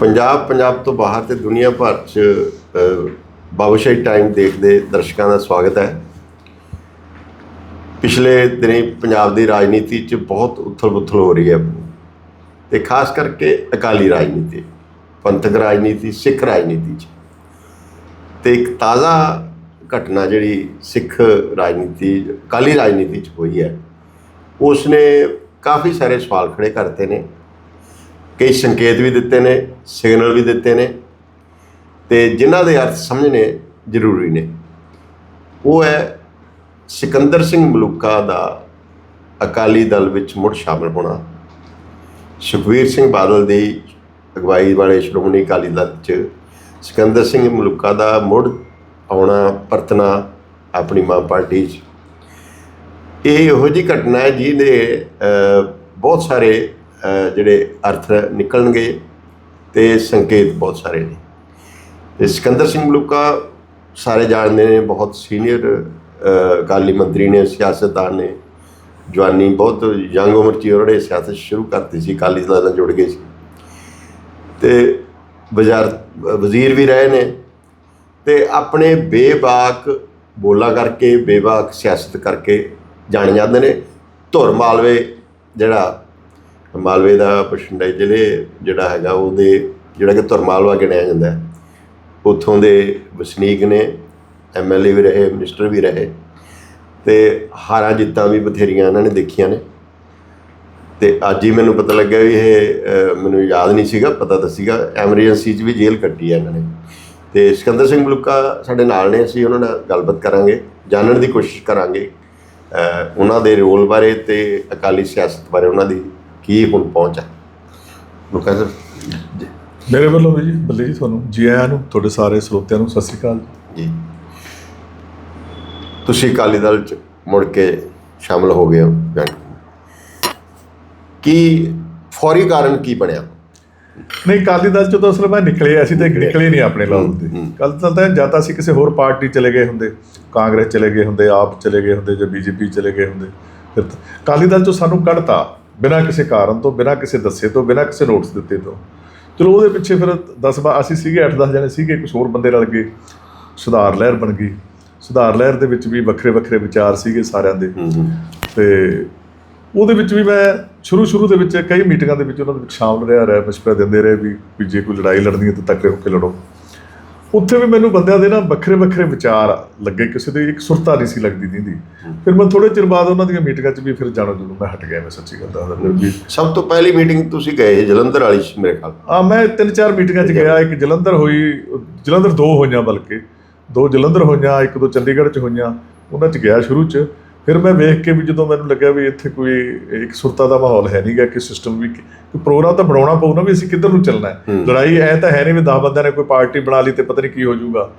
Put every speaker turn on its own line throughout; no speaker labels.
ਪੰਜਾਬ ਪੰਜਾਬ ਤੋਂ ਬਾਹਰ ਤੇ ਦੁਨੀਆ ਭਰ 'ਚ ਬਾਬੂਸ਼ਾਹੀ ਟਾਈਮ ਦੇਖਦੇ ਦਰਸ਼ਕਾਂ ਦਾ ਸਵਾਗਤ ਹੈ। ਪਿਛਲੇ ਦਿਨੀ ਪੰਜਾਬ ਦੀ ਰਾਜਨੀਤੀ 'ਚ ਬਹੁਤ ਉਥਲ-ਪੁਥਲ ਹੋ ਰਹੀ ਹੈ। ਤੇ ਖਾਸ ਕਰਕੇ ਅਕਾਲੀ ਰਾਜਨੀਤੀ, ਪੰਥਕ ਰਾਜਨੀਤੀ, ਸਿੱਖ ਰਾਜਨੀਤੀ 'ਚ। ਤੇ ਇੱਕ ਤਾਜ਼ਾ ਘਟਨਾ ਜਿਹੜੀ ਸਿੱਖ ਰਾਜਨੀਤੀ, ਅਕਾਲੀ ਰਾਜਨੀਤੀ 'ਚ ਹੋਈ ਹੈ ਉਸ ਨੇ ਕਾਫੀ ਸਾਰੇ ਸਵਾਲ ਖੜੇ ਕਰਤੇ ਨੇ। ਕਈ ਸੰਕੇਤ ਵੀ ਦਿੱਤੇ ਨੇ, ਸਿਗਨਲ ਵੀ ਦਿੱਤੇ ਨੇ ਤੇ ਜਿਨ੍ਹਾਂ ਦੇ ਅਰਥ ਸਮਝਣੇ ਜ਼ਰੂਰੀ ਨੇ। ਉਹ ਹੈ ਸਿਕੰਦਰ ਸਿੰਘ ਮਲੂਕਾ ਦਾ ਅਕਾਲੀ ਦਲ ਵਿੱਚ ਮੁੜ ਸ਼ਾਮਲ ਹੋਣਾ। ਸੁਖਵੀਰ ਸਿੰਘ ਬਾਦਲ ਦੀ ਅਗਵਾਈ ਵਾਲੇ ਸ਼੍ਰੋਮਣੀ ਅਕਾਲੀ ਦਲ 'ਚ ਸਿਕੰਦਰ ਸਿੰਘ ਮਲੂਕਾ ਦਾ ਮੁੜ ਆਉਣਾ, ਪਰਤਣਾ ਆਪਣੀ ਮਾਂ ਪਾਰਟੀ 'ਚ। ਇਹ ਇਹੋ ਜਿਹੀ ਘਟਨਾ ਹੈ ਜਿਹਦੇ ਬਹੁਤ ਸਾਰੇ ਜਿਹੜੇ ਅਰਥ ਨਿਕਲਣਗੇ ਤੇ ਸੰਕੇਤ ਬਹੁਤ ਸਾਰੇ ਨੇ। ਤੇ ਸਿਕੰਦਰ ਸਿੰਘ ਮਲੂਕਾ ਸਾਰੇ ਜਾਣਦੇ ਨੇ, ਬਹੁਤ ਸੀਨੀਅਰ ਅਕਾਲੀ ਮੰਤਰੀ ਨੇ, ਸਿਆਸਤਦਾਨ ਨੇ। ਜਵਾਨੀ ਬਹੁਤ ਯੰਗ ਉਮਰ 'ਚ ਹੀ ਉਹਨਾਂ ਨੇ ਸਿਆਸਤ ਸ਼ੁਰੂ ਕਰਤੀ ਸੀ, ਅਕਾਲੀ ਦਲ ਨਾਲ ਜੁੜ ਗਏ ਸੀ। ਤੇ ਬਾਜ਼ਾਰ, ਵਜ਼ੀਰ ਵੀ ਰਹੇ ਨੇ ਤੇ ਆਪਣੇ ਬੇਬਾਕ ਬੋਲਾਂ ਕਰਕੇ, ਬੇਬਾਕ ਸਿਆਸਤ ਕਰਕੇ ਜਾਣੇ ਜਾਂਦੇ ਨੇ। ਧੁਰ ਮਾਲਵੇ ਜਿਹੜਾ ਮਾਲਵੇ ਦਾ ਬਠਿੰਡਾ ਜ਼ਿਲ੍ਹੇ ਜਿਹੜਾ ਹੈਗਾ ਉਹਦੇ ਜਿਹੜਾ ਕਿ ਤੁਰਮਾਲਵਾ ਗਿਣਿਆ ਜਾਂਦਾ ਹੈ। ਉੱਥੋਂ ਦੇ ਵਸਨੀਕ ਨੇ ਐਮਐਲਏ ਵੀ ਰਹੇ, ਮਿਨਿਸਟਰ ਵੀ ਰਹੇ ਤੇ ਹਾਰਾਂ ਜਿੱਤਾਂ ਵੀ ਬਥੇਰੀਆਂ ਇਹਨਾਂ ਨੇ ਦੇਖੀਆਂ ਨੇ। ਤੇ ਅੱਜ ਹੀ ਮੈਨੂੰ ਪਤਾ ਲੱਗਿਆ ਵੀ ਇਹ ਮੈਨੂੰ ਯਾਦ ਨਹੀਂ ਸੀਗਾ, ਪਤਾ ਤਾਂ ਸੀਗਾ, ਐਮਰਜੈਂਸੀ 'ਚ ਵੀ ਜੇਲ੍ਹ ਕੱਟੀ ਹੈ ਇਹਨਾਂ ਨੇ। ਤੇ ਸਿਕੰਦਰ ਸਿੰਘ ਮਲੂਕਾ ਸਾਡੇ ਨਾਲ ਨੇ, ਅਸੀਂ ਉਹਨਾਂ ਨਾਲ ਗੱਲਬਾਤ ਕਰਾਂਗੇ, ਜਾਣਨ ਦੀ ਕੋਸ਼ਿਸ਼ ਕਰਾਂਗੇ। ਉਹਨਾਂ ਦੇ ਰੋਲ ਬਾਰੇ ਤੇ ਅਕਾਲੀ ਸਿਆਸਤ ਬਾਰੇ, ਉਹਨਾਂ ਦੀ ਕੀ ਹੁਣ ਪਹੁੰਚ ਹੈ ਮਲੂਕਾ ਸਰ
ਮੇਰੇ ਵੱਲੋਂ ਵੀ ਜੀ ਬੱਲੇ ਜੀ ਤੁਹਾਨੂੰ ਜੀ ਆਇਆਂ ਨੂੰ ਤੁਹਾਡੇ ਸਾਰੇ ਸਰੋਤਿਆਂ ਨੂੰ ਸਤਿ ਸ੍ਰੀ ਅਕਾਲ।
ਜੀ। ਤੁਸੀਂ ਅਕਾਲੀ ਦਲ ਚ ਮੁੜ ਕੇ ਸ਼ਾਮਲ ਹੋ ਗਏ ਹੋ ਕੀ ਫੌਰੀ ਕਾਰਨ ਕੀ ਬਣਿਆ?
ਨਹੀਂ ਕਾਲੀ ਦਲ ਚੋਂ ਤਾਂ ਅਸਲ ਮੈਂ ਨਿਕਲੇ ਅਸੀਂ ਤਾਂ ਨਿਕਲੇ। ਨਹੀਂ ਆਪਣੇ ਲਾਉ ਦੇ। ਕੱਲ ਤਾਂ ਤਾਂ ਜਾਂ ਤਾਂ ਅਸੀਂ ਕਿਸੇ ਹੋਰ ਪਾਰਟੀ ਚਲੇ ਗਏ ਹੁੰਦੇ ਕਾਂਗਰਸ ਚਲੇ ਗਏ ਹੁੰਦੇ ਆਪ ਚਲੇ ਗਏ ਹੁੰਦੇ ਜਾਂ ਬੀਜੇਪੀ ਚਲੇ ਗਏ ਹੁੰਦੇ। ਫਿਰ ਤਾਂ- ਕਾਲੀ ਦਲ ਚੋਂ ਸਾਨੂੰ ਕੱਢਤਾ। ਬਿਨਾਂ ਕਿਸੇ ਕਾਰਨ ਤੋਂ ਬਿਨਾਂ ਕਿਸੇ ਦੱਸੇ ਤੋਂ ਬਿਨਾਂ ਕਿਸੇ ਨੋਟਿਸ ਦਿੱਤੇ ਤੋਂ। ਚਲੋ ਉਹਦੇ ਪਿੱਛੇ ਫਿਰ 10 ਬਾ ਅਸੀਂ ਸੀਗੇ 8-10 ਜਣੇ ਸੀਗੇ ਕੁਝ ਹੋਰ ਬੰਦੇ ਰਲ ਗਏ ਸੁਧਾਰ ਲਹਿਰ ਬਣ ਗਈ। ਸੁਧਾਰ ਲਹਿਰ ਦੇ ਵਿੱਚ ਵੀ ਵੱਖਰੇ ਵੱਖਰੇ ਵਿਚਾਰ ਸੀਗੇ ਸਾਰਿਆਂ ਦੇ। ਤੇ ਉਹਦੇ ਵਿੱਚ ਵੀ ਮੈਂ ਸ਼ੁਰੂ ਸ਼ੁਰੂ ਦੇ ਵਿੱਚ ਕਈ ਮੀਟਿੰਗਾਂ ਦੇ ਵਿੱਚ ਉਹਨਾਂ ਦੇ ਵਿੱਚ ਸ਼ਾਮਲ ਰਿਹਾ ਰਿਹਾ ਮਸ਼ਵਰਾ ਦਿੰਦੇ ਰਹੇ ਵੀ ਜੇ ਕੋਈ ਲੜਾਈ ਲੜਨੀ ਹੈ ਤਾਂ ਤੱਕੜੇ ਹੋ ਕੇ ਲੜੋ। ਉੱਥੇ ਵੀ ਮੈਨੂੰ ਬੰਦਿਆਂ ਦੇ ਨਾ ਵੱਖਰੇ ਵੱਖਰੇ ਵਿਚਾਰ ਲੱਗੇ ਕਿਸੇ ਦੀ ਇੱਕ ਸੁਰਤਾ ਨਹੀਂ ਸੀ ਲੱਗਦੀ ਦੀਦੀ। ਫਿਰ ਮੈਂ ਥੋੜੇ ਚਿਰ ਬਾਅਦ ਉਹਨਾਂ ਦੀਆਂ ਮੀਟਿੰਗਾਂ 'ਚ ਵੀ ਫਿਰ ਜਾਣੋ ਜਦੋਂ ਮੈਂ ਹਟ ਗਿਆ ਮੈਂ ਸੱਚੀ ਗੱਲ ਦੱਸਦਾ ਫਿਰ ਵੀ
ਸਭ ਤੋਂ ਪਹਿਲੀ ਮੀਟਿੰਗ ਤੁਸੀਂ ਗਏ ਸੀ ਜਲੰਧਰ ਵਾਲੀ ਸੀ ਮੇਰੇ ਖਿਆਲ।
ਆ ਮੈਂ ਤਿੰਨ ਚਾਰ ਮੀਟਿੰਗਾਂ 'ਚ ਗਿਆ ਇੱਕ ਜਲੰਧਰ ਹੋਈ ਜਲੰਧਰ ਦੋ ਹੋਈਆਂ ਬਲਕਿ ਦੋ ਜਲੰਧਰ ਹੋਈਆਂ ਇੱਕ ਦੋ ਚੰਡੀਗੜ੍ਹ 'ਚ ਹੋਈਆਂ ਉਹਨਾਂ 'ਚ ਗਿਆ ਸ਼ੁਰੂ 'ਚ। ਫਿਰ ਮੈਂ ਵੇਖ ਕੇ ਵੀ ਜਦੋਂ ਮੈਨੂੰ ਲੱਗਿਆ ਵੀ ਇੱਥੇ ਕੋਈ ਇੱਕ ਸੁਰਤਾ ਦਾ ਮਾਹੌਲ ਹੈ ਨਹੀਂਗਾ ਕਿ ਸਿਸਟਮ ਵੀ ਕੋਈ ਪ੍ਰੋਗਰਾਮ ਤਾਂ ਬਣਾਉਣਾ ਪਊ ਨਾ ਵੀ ਅਸੀਂ ਕਿੱਧਰ ਨੂੰ ਚੱਲਣਾ ਹੈ। ਲੜਾਈ ਐ ਤਾਂ ਹੈ ਨਹੀਂ ਵੀ 10 ਬੰਦਿਆਂ ਨੇ ਕੋਈ ਪਾਰਟੀ ਬਣਾ ਲਈ ਤੇ ਪਤਾ ਨਹੀਂ ਕੀ ਹੋ ਜਾਊਗਾ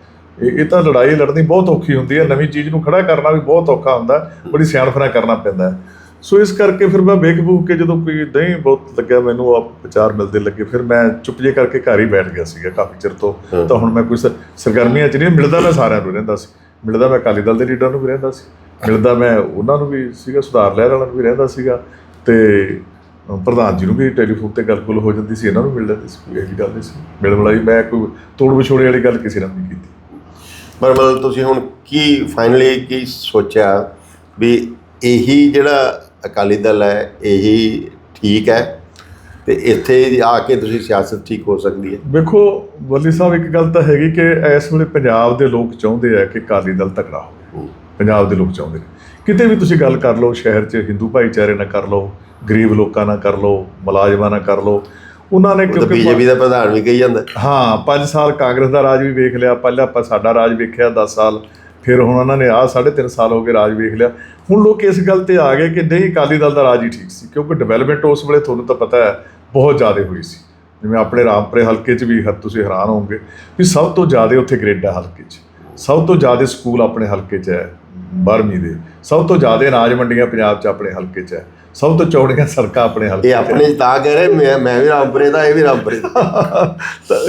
ਇਹ ਤਾਂ ਲੜਾਈ ਲੜਨੀ ਬਹੁਤ ਔਖੀ ਹੁੰਦੀ ਹੈ ਨਵੀਂ ਚੀਜ਼ ਨੂੰ ਖੜਾ ਕਰਨਾ ਵੀ ਬਹੁਤ ਔਖਾ ਹੁੰਦਾ। ਬੜੀ ਸਿਆਣਪਨਾ ਕਰਨਾ ਪੈਂਦਾ। ਸੋ ਇਸ ਕਰਕੇ ਫਿਰ ਮੈਂ ਵੇਖ ਬੂਖ ਕੇ ਜਦੋਂ ਕੋਈ ਨਹੀਂ ਬਹੁਤ ਲੱਗਿਆ ਮੈਨੂੰ ਆ ਵਿਚਾਰ ਮਿਲਦੇ ਲੱਗੇ ਫਿਰ ਮੈਂ ਚੁੱਪ ਜੇ ਕਰਕੇ ਘਰ ਹੀ ਬੈਠ ਗਿਆ ਸੀਗਾ ਕਾਫੀ ਚਿਰ ਤੋਂ। ਤਾਂ ਹੁਣ ਮੈਂ ਕੋਈ ਸਰਗਰਮੀਆਂ ਚ ਨਹੀਂ ਮਿਲਦਾ ਮੈਂ ਸਾਰਿਆਂ ਨੂੰ ਰਹਿੰਦਾ ਸੀ ਮਿਲਦਾ ਮੈਂ ਅਕਾਲੀ ਦਲ ਦੇ ਲੀਡਰ ਨੂੰ ਵੀ ਰਹਿੰਦਾ ਸੀ ਮਿਲਦਾ ਮੈਂ ਉਹਨਾਂ ਨੂੰ ਵੀ ਸੀਗਾ ਸੁਧਾਰ ਲਹਿਰ ਵਾਲਿਆਂ ਨੂੰ ਵੀ ਰਹਿੰਦਾ ਸੀਗਾ ਤੇ ਪ੍ਰਧਾਨ ਜੀ ਨੂੰ ਵੀ ਟੈਲੀਫੋਨ ਤੇ ਗੱਲ ਗੁੱਲ ਹੋ ਜਾਂਦੀ ਸੀ ਇਹਨਾਂ ਨੂੰ ਮਿਲ ਲੈਂਦੀ ਸੀ ਕੋਈ ਇਹੀ ਗੱਲ ਨਹੀਂ ਸੀ। ਮਿਲ ਮਿਲਾਈ ਮੈਂ ਕੋਈ ਤੋੜ ਵਿਛੋੜੇ ਵਾਲੀ ਗੱਲ ਕਿਸੇ ਨਾਲ ਨਹੀਂ ਕੀਤੀ।
ਪਰ ਮਤਲਬ ਤੁਸੀਂ ਹੁਣ ਕੀ ਫਾਈਨਲੀ ਕੀ ਸੋਚਿਆ ਵੀ ਇਹੀ ਜਿਹੜਾ ਅਕਾਲੀ ਦਲ ਹੈ ਇਹੀ ਠੀਕ ਹੈ ਤੇ ਇੱਥੇ ਆ ਕੇ ਤੁਸੀਂ ਸਿਆਸਤ ਠੀਕ ਹੋ ਸਕਦੀ ਹੈ?
ਵੇਖੋ ਵੱਲੀ ਸਾਹਿਬ ਇੱਕ ਗੱਲ ਤਾਂ ਹੈਗੀ ਕਿ ਇਸ ਵੇਲੇ ਪੰਜਾਬ ਦੇ ਲੋਕ ਚਾਹੁੰਦੇ ਆ ਕਿ ਅਕਾਲੀ ਦਲ ਤਕੜਾ ਹੋਵੇ। ਪੰਜਾਬ ਦੇ ਲੋਕ ਚਾਹੁੰਦੇ ਨੇ। ਕਿਤੇ ਵੀ ਤੁਸੀਂ ਗੱਲ ਕਰ ਲਓ ਸ਼ਹਿਰ 'ਚ ਹਿੰਦੂ ਭਾਈਚਾਰੇ ਨਾਲ ਕਰ ਲਓ ਗਰੀਬ ਲੋਕਾਂ ਨਾਲ ਕਰ ਲਓ ਮੁਲਾਜ਼ਮਾਂ ਨਾਲ ਕਰ ਲਓ ਉਹਨਾਂ ਨੇ ਕਿਉਂਕਿ
ਬੀਜੇਪੀ ਦਾ ਪ੍ਰਧਾਨ ਵੀ ਕਹੀ ਜਾਂਦਾ।
ਹਾਂ 5 ਸਾਲ ਕਾਂਗਰਸ ਦਾ ਰਾਜ ਵੀ ਵੇਖ ਲਿਆ ਪਹਿਲਾਂ ਆਪਾਂ ਸਾਡਾ ਰਾਜ ਵੇਖਿਆ 10 ਸਾਲ ਫਿਰ ਹੁਣ ਉਹਨਾਂ ਨੇ ਆਹ ਸਾਢੇ ਤਿੰਨ ਸਾਲ ਹੋ ਗਏ ਰਾਜ ਵੇਖ ਲਿਆ। ਹੁਣ ਲੋਕ ਇਸ ਗੱਲ ਤੇ ਆ ਗਏ ਕਿ ਨਹੀਂ ਅਕਾਲੀ ਦਲ ਦਾ ਰਾਜ ਹੀ ਠੀਕ ਸੀ ਕਿਉਂਕਿ ਡਿਵੈਲਪਮੈਂਟ ਉਸ ਵੇਲੇ ਤੁਹਾਨੂੰ ਤਾਂ ਪਤਾ ਹੈ ਬਹੁਤ ਜ਼ਿਆਦਾ ਹੋਈ ਸੀ। ਜਿਵੇਂ ਆਪਣੇ ਰਾਮਪੁਰੇ ਹਲਕੇ 'ਚ ਵੀ ਹ- ਤੁਸੀਂ ਹੈਰਾਨ ਹੋਵੋਗੇ ਵੀ ਸਭ ਤੋਂ ਜ਼ਿਆਦਾ ਉੱਥੇ ਗ੍ਰਿਡ ਹੈ ਹਲਕੇ 'ਚ। ਸਭ ਤੋਂ ਜ਼ਿਆਦਾ ਸਕੂਲ ਆਪਣੇ ਹਲਕੇ 'ਚ ਹੈ। 12ਵੀਂ ਦੇ। ਸਭ ਤੋਂ ਜ਼ਿਆਦਾ ਅਨਾਜ ਮੰਡੀਆਂ ਪੰਜਾਬ 'ਚ ਆਪਣੇ ਹਲਕੇ 'ਚ ਹੈ। ਸਭ ਤੋਂ ਚੌੜੀਆਂ ਸੜਕਾਂ ਆਪਣੇ ਹਲਕੇ
ਇਹ। ਆਪਣੇ ਤਾਂ ਕਹਿ ਰਹੇ ਮੈਂ ਮੈਂ ਵੀ ਰਾਮਪੁਰੇ ਦਾ ਇਹ ਵੀ ਰਾਮਪੁਰੇ ਦਾ।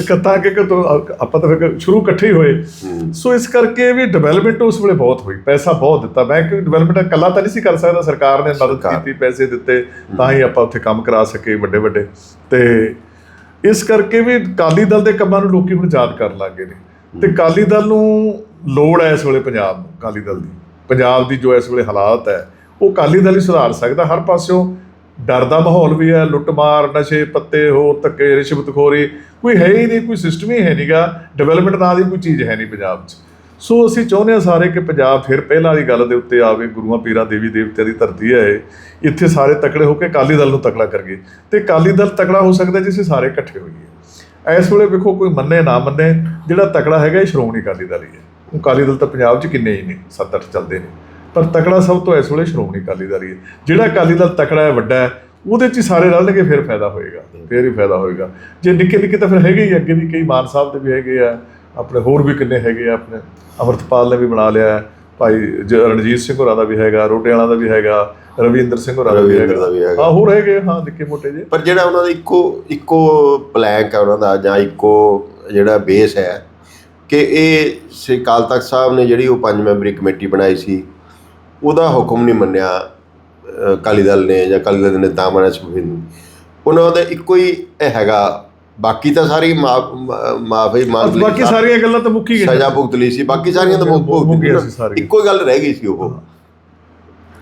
ਕਥਾ ਕਿ ਕਿ ਤੋਂ ਆਪਾਂ ਤਾਂ ਫਿਰ ਸ਼ੁਰੂ ਇਕੱਠੇ ਹੀ ਹੋਏ। ਸੋ ਇਸ ਕਰਕੇ ਵੀ ਡਿਵੈਲਪਮੈਂਟ ਉਸ ਵੇਲੇ ਬਹੁਤ ਹੋਈ। ਪੈਸਾ ਬਹੁਤ ਦਿੱਤਾ। ਮੈਂ ਕਿ ਡਿਵੈਲਪਮੈਂਟ ਇਕੱਲਾ ਤਾਂ ਨਹੀਂ ਸੀ ਕਰ ਸਕਦਾ। ਸਰਕਾਰ ਨੇ ਮਦਦ। ਕੀਤੀ ਪੈਸੇ ਦਿੱਤੇ ਤਾਂ ਹੀ ਆਪਾਂ ਉੱਥੇ ਕੰਮ ਕਰਾ ਸਕੇ ਵੱਡੇ ਵੱਡੇ। ਤੇ ਇਸ ਕਰਕੇ ਵੀ ਅਕਾਲੀ ਦਲ ਦੇ ਕੰਮਾਂ ਨੂੰ ਲੋਕੀ ਹੁਣ ਯਾਦ ਕਰਨ ਲੱਗ ਨੇ। ਤੇ ਅਕਾਲੀ ਦਲ ਨੂੰ ਲੋੜ ਹੈ ਇਸ ਵੇਲੇ ਪੰਜਾਬ ਨੂੰ ਅਕਾਲੀ ਦਲ ਦੀ। ਪੰਜਾਬ ਦੀ ਜੋ ਇਸ ਵੇਲੇ ਹਾਲਾਤ ਹੈ, ਉਹ ਅਕਾਲੀ ਦਲ ਹੀ ਸੁਧਾਰ ਸਕਦਾ। ਹਰ ਪਾਸਿਓਂ ਡਰ ਦਾ ਮਾਹੌਲ ਵੀ ਹੈ, ਲੁੱਟਮਾਰ, ਨਸ਼ੇ, ਪੱਤੇ, ਹੋਰ ਧੱਕੇ, ਰਿਸ਼ਵਤਖੋਰੀ, ਕੋਈ ਹੈ ਹੀ ਨਹੀਂ, ਕੋਈ ਸਿਸਟਮ ਹੀ ਹੈ ਨਹੀਂਗਾ ਡਿਵੈਲਪਮੈਂਟ ਨਾਂ ਦੀ ਕੋਈ ਚੀਜ਼ ਹੈ ਨਹੀਂ ਪੰਜਾਬ 'ਚ। ਸੋ ਅਸੀਂ ਚਾਹੁੰਦੇ ਹਾਂ ਸਾਰੇ ਕਿ ਪੰਜਾਬ ਫਿਰ ਪਹਿਲਾਂ ਵਾਲੀ ਗੱਲ ਦੇ ਉੱਤੇ ਆਵੇ, ਗੁਰੂਆਂ ਪੀਰਾਂ ਦੇਵੀ ਦੇਵਤਿਆਂ ਦੀ ਧਰਤੀ ਹੈ ਇਹ, ਇੱਥੇ ਸਾਰੇ ਤਕੜੇ ਹੋ ਕੇ ਅਕਾਲੀ ਦਲ ਨੂੰ ਤਕੜਾ ਕਰਗੇ ਤੇ ਅਕਾਲੀ ਦਲ ਤਕੜਾ ਹੋ ਸਕਦਾ ਜੇ ਅਸੀਂ ਸਾਰੇ ਇਕੱਠੇ ਹੋਈਏ। ਇਸ ਵੇਲੇ ਵੇਖੋ, ਕੋਈ ਮੰਨੇ, ਨਾ ਮੰਨੇ, ਜਿਹੜਾ ਤਕੜਾ ਹੈਗਾ ਇਹ ਸ਼੍ਰੋਮਣੀ ਅਕਾਲੀ ਦਲ ਹੀ ਹੈ। ਅਕਾਲੀ ਦਲ ਤਾਂ ਪੰਜਾਬ 'ਚ ਕਿੰਨੇ ਹੀ ਨੇ 7-8 ਚੱਲਦੇ ਨੇ। ਪਰ ਤਕੜਾ ਸਭ ਤੋਂ ਇਸ ਵੇਲੇ ਸ਼੍ਰੋਮਣੀ ਅਕਾਲੀ ਦਲ ਹੀ ਹੈ। ਜਿਹੜਾ ਅਕਾਲੀ ਦਲ ਤਕੜਾ ਹੈ ਵੱਡਾ ਹੈ ਉਹਦੇ 'ਚ ਹੀ ਸਾਰੇ ਰਲਣਗੇ ਫਿਰ ਫਾਇਦਾ ਹੋਏਗਾ ਫਿਰ ਹੀ ਫਾਇਦਾ ਹੋਏਗਾ। ਜੇ ਨਿੱਕੇ ਨਿੱਕੇ ਤਾਂ ਫਿਰ ਹੈਗੇ ਹੀ ਅੱਗੇ ਵੀ ਕਈ ਮਾਨ ਸਾਹਿਬ ਦੇ ਵੀ ਹੈਗੇ ਆ ਆਪਣੇ ਹੋਰ ਵੀ ਕਿੰਨੇ ਹੈਗੇ ਆ ਆਪਣੇ ਅਮਰਤਪਾਲ ਨੇ ਵੀ ਬਣਾ ਲਿਆ ਭਾਈ ਰਣਜੀਤ ਸਿੰਘ ਹੋਰਾਂ ਦਾ ਵੀ ਹੈਗਾ ਰੋਟੇ ਵਾਲਾ ਦਾ ਵੀ ਹੈਗਾ ਰਵਿੰਦਰ ਸਿੰਘ ਹੋਰਾਂ ਦਾ ਵੀ ਹੈਗਾ।
ਹੈਗਾ।
ਹਾਂ ਹੋਰ ਹੈਗੇ ਹਾਂ ਨਿੱਕੇ ਮੋਟੇ ਜੇ
ਪਰ ਜਿਹੜਾ ਉਹਨਾਂ ਦਾ ਇੱਕੋ ਇੱਕੋ ਪਲੈਂਕ ਹੈ ਉਹਨਾਂ ਦਾ ਜਾਂ ਇੱਕੋ ਜਿਹੜਾ ਬੇਸ ਹੈ ਕਿ ਇਹ ਸ੍ਰੀ ਅਕਾਲ ਤਖਤ ਸਾਹਿਬ ਨੇ ਜਿਹੜੀ ਉਹ ਪੰਜ ਮੈਂਬਰੀ ਕਮੇਟੀ ਬਣਾਈ ਸੀ ਉਹਦਾ ਹੁਕਮ ਨਹੀਂ ਮੰਨਿਆ ਅਕਾਲੀ ਦਲ ਨੇ ਜਾਂ ਅਕਾਲੀ ਦਲ ਦੇ ਨੇਤਾਵਾਂ ਨੇ ਨੇ। ਉਹਨਾਂ ਦਾ ਇੱਕੋ ਹੀ ਇਹ ਹੈਗਾ ਬਾਕੀ ਤਾਂ ਸਾਰੀ ਮਾਫੀ ਮੰਗ ਲਈ
ਬਾਕੀ ਸਾਰੀਆਂ ਗੱਲਾਂ ਤਾਂ ਮੁੱਕੀ ਗਈਆਂ।
ਸਜ਼ਾ ਭੁਗਤ ਲਈ ਸੀ ਬਾਕੀ ਸਾਰੀਆਂ ਤਾਂ ਭੁਗਤ
ਗਈਆਂ।
ਇੱਕੋ ਹੀ ਗੱਲ ਰਹਿ ਗਈ ਸੀ ਉਹ।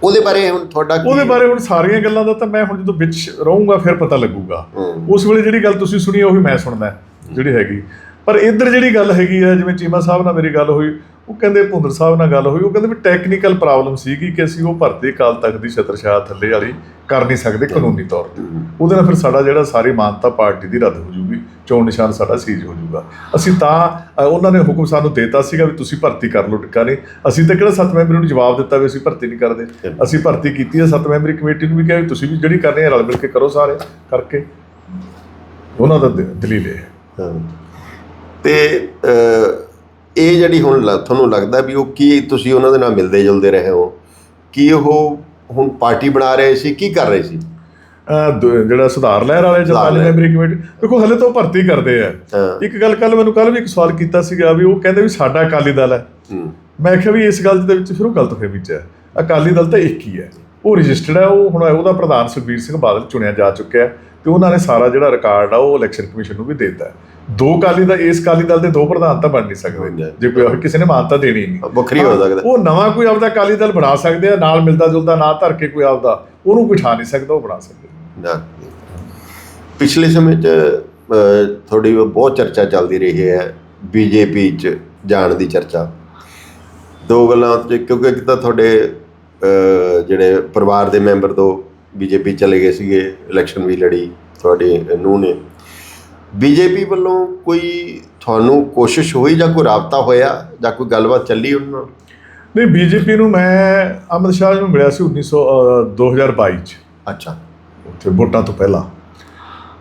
ਉਹਦੇ ਬਾਰੇ ਹੁਣ ਤੁਹਾਡਾ
ਉਹਦੇ ਬਾਰੇ ਹੁਣ ਸਾਰੀਆਂ ਗੱਲਾਂ ਦਾ ਤਾਂ ਮੈਂ ਹੁਣ ਜਦੋਂ ਵਿੱਚ ਰਹੂੰਗਾ ਫਿਰ ਪਤਾ ਲੱਗੂਗਾ।
ਹੂੰ।
ਉਸ ਵੇਲੇ ਜਿਹੜੀ ਗੱਲ ਤੁਸੀਂ ਸੁਣੀ ਉਹੀ ਮੈਂ ਸੁਣਦਾ ਜਿਹੜੀ ਹੈਗੀ। ਪਰ ਇੱਧਰ ਜਿਹੜੀ ਗੱਲ ਹੈਗੀ ਆ, ਜਿਵੇਂ ਚੀਮਾ ਸਾਹਿਬ ਨਾਲ ਮੇਰੀ ਗੱਲ ਹੋਈ, ਉਹ ਕਹਿੰਦੇ ਭੁੰਦਰ ਸਾਹਿਬ ਨਾਲ ਗੱਲ ਹੋਈ, ਉਹ ਕਹਿੰਦੇ ਵੀ ਟੈਕਨੀਕਲ ਪ੍ਰੋਬਲਮ ਸੀਗੀ ਕਿ ਅਸੀਂ ਉਹ ਭਰਤੀ ਕਾਲ ਤੱਕ ਦੀ ਛਤਰਛਾਇਆ ਥੱਲੇ ਵਾਲੀ ਕਰ ਨਹੀਂ ਸਕਦੇ ਕਾਨੂੰਨੀ ਤੌਰ ਤੇ। ਉਹਦੇ ਨਾਲ ਫਿਰ ਸਾਡਾ ਜਿਹੜਾ ਸਾਰੀ ਮਾਨਤਾ ਪਾਰਟੀ ਦੀ ਰੱਦ ਹੋ ਜੂਗੀ, ਚੋਣ ਨਿਸ਼ਾਨ ਸਾਡਾ ਸੀਜ਼ ਹੋ ਜੂਗਾ। ਅਸੀਂ ਤਾਂ ਉਹਨਾਂ ਨੇ ਹੁਕਮ ਸਾਨੂੰ ਦੇਤਾ ਸੀਗਾ ਵੀ ਤੁਸੀਂ ਭਰਤੀ ਕਰ ਲਓ ਟਿੱਕਾ ਨਹੀਂ। ਅਸੀਂ ਤਾਂ ਕਿਹੜਾ ਸੱਤ ਮੈਂਬਰੀ ਨੂੰ ਜਵਾਬ ਦਿੱਤਾ ਵੀ ਅਸੀਂ ਭਰਤੀ ਨਹੀਂ ਕਰਦੇ। ਅਸੀਂ ਭਰਤੀ ਕੀਤੀ ਹੈ ਸੱਤ ਮੈਂਬਰੀ ਕਮੇਟੀ ਨੂੰ ਵੀ ਕਿਹਾ ਵੀ ਤੁਸੀਂ ਵੀ ਜਿਹੜੀ ਕਰਨੀ ਹੈ ਰਲ ਮਿਲ ਕੇ ਕਰੋ ਸਾਰੇ, ਕਰਕੇ। ਉਹਨਾਂ ਦਾ, ਦਲੀਲ ਇਹ ਹੈ।
ਹਾਂ। ਤੇ ਇਹ ਜਿਹੜੀ ਹੁਣ ਤੁਹਾਨੂੰ ਲੱਗਦਾ ਵੀ ਉਹ ਕੀ ਤੁਸੀਂ ਉਹਨਾਂ ਦੇ ਨਾਲ ਮਿਲਦੇ ਜੁਲਦੇ ਰਹੇ ਹੋ? ਕੀ ਉਹ ਹੁਣ ਪਾਰਟੀ ਬਣਾ ਰਹੇ ਸੀ? ਕੀ ਕਰ ਰਹੇ ਸੀ?
ਜਿਹੜਾ ਸੁਧਾਰ ਲਹਿਰ ਵਾਲੇ
ਲਹਿਰ।
ਮੈਂਬਰੀ ਕਮੇਟੀ ਦੇਖੋ ਹਲੇ ਤਾਂ ਭਰਤੀ ਕਰਦੇ ਆ। ਇੱਕ ਗੱਲ ਕੱਲ ਮੈਨੂੰ ਕੱਲ ਵੀ ਇੱਕ ਸਵਾਲ ਕੀਤਾ ਸੀਗਾ ਵੀ ਉਹ ਕਹਿੰਦੇ ਵੀ ਸਾਡਾ ਅਕਾਲੀ ਦਲ ਹੈ। ਮੈਂ ਕਿਹਾ ਵੀ ਇਸ ਗੱਲ ਦੇ ਵਿੱਚ ਫਿਰ ਉਹ ਗਲਤਫਹਿਮੀ ਚ ਹੈ। ਅਕਾਲੀ ਦਲ ਤਾਂ ਇੱਕ ਹੀ ਹੈ। ਉਹ ਰਜਿਸਟਰਡ ਹੈ ਉਹ ਹੁਣ ਉਹਦਾ ਪ੍ਰਧਾਨ ਸੁਖਬੀਰ ਸਿੰਘ ਬਾਦਲ ਚੁਣਿਆ ਜਾ ਚੁੱਕਿਆ ਹੈ ਤੇ ਉਹਨਾਂ ਨੇ ਸਾਰਾ ਜਿਹੜਾ ਰਿਕਾਰਡ ਆ ਉਹ ਇਲੈਕਸ਼ਨ ਕਮਿਸ਼ਨ ਨੂੰ ਵੀ ਦੇ ਦਿੱਤਾ। ਦੋ ਅਕਾਲੀ ਦਾ ਇਸ ਅਕਾਲੀ ਦਲ ਦੇ ਦੋ ਪ੍ਰਧਾਨ ਤਾਂ ਬਣ ਨਹੀਂ ਸਕਦੇ। ਜੇ ਕੋਈ ਕਿਸੇ ਨੇ ਮਾਨਤਾ ਦੇਣੀ ਨਹੀਂ।
ਵੱਖਰੀ ਹੋ ਸਕਦਾ।
ਉਹ ਨਵਾਂ ਕੋਈ ਆਪਦਾ ਅਕਾਲੀ ਦਲ ਬਣਾ ਸਕਦੇ ਆ ਨਾਲ ਮਿਲਦਾ ਜੁਲਦਾ ਨਾਂ ਧਰ ਕੇ ਕੋਈ ਆਪਦਾ ਉਹਨੂੰ ਕੋਈ ਠਾ ਨਹੀਂ ਸਕਦਾ ਉਹ ਬਣਾ ਸਕਦੇ।
ਨਾ। ਪਿਛਲੇ ਸਮੇਂ 'ਚ ਉਹ ਬਹੁਤ ਚਰਚਾ ਚੱਲਦੀ ਰਹੀ ਹੈ ਬੀਜੇਪੀ 'ਚ ਜਾਣ ਦੀ ਚਰਚਾ। ਦੋ ਗੱਲਾਂ 'ਚ ਕਿਉਂਕਿ ਇੱਕ ਤਾਂ ਤੁਹਾਡੇ ਜਿਹੜੇ ਪਰਿਵਾਰ ਦੇ ਮੈਂਬਰ ਦੋ ਬੀਜੇਪੀ ਚਲੇ ਗਏ ਸੀਗੇ ਇਲੈਕਸ਼ਨ ਵੀ ਲੜੀ ਤੁਹਾਡੇ ਨੂੰਹ ਨੇ। ਬੀਜੇਪੀ ਵੱਲੋਂ ਕੋਈ ਤੁਹਾਨੂੰ ਕੋਸ਼ਿਸ਼ ਹੋਈ ਜਾਂ ਕੋਈ ਰਾਬਤਾ ਹੋਇਆ ਜਾਂ ਕੋਈ ਗੱਲਬਾਤ ਚੱਲੀ ਉਹਨਾਂ ਨਾਲ?
ਨਹੀਂ ਬੀਜੇਪੀ ਨੂੰ ਮੈਂ ਅਮਿਤ ਸ਼ਾਹ ਜੀ ਨੂੰ ਮਿਲਿਆ ਸੀ 1900 ਅਹ 2022 ਚ।
ਅੱਛਾ।
ਉੱਥੇ ਵੋਟਾਂ ਤੋਂ ਪਹਿਲਾਂ।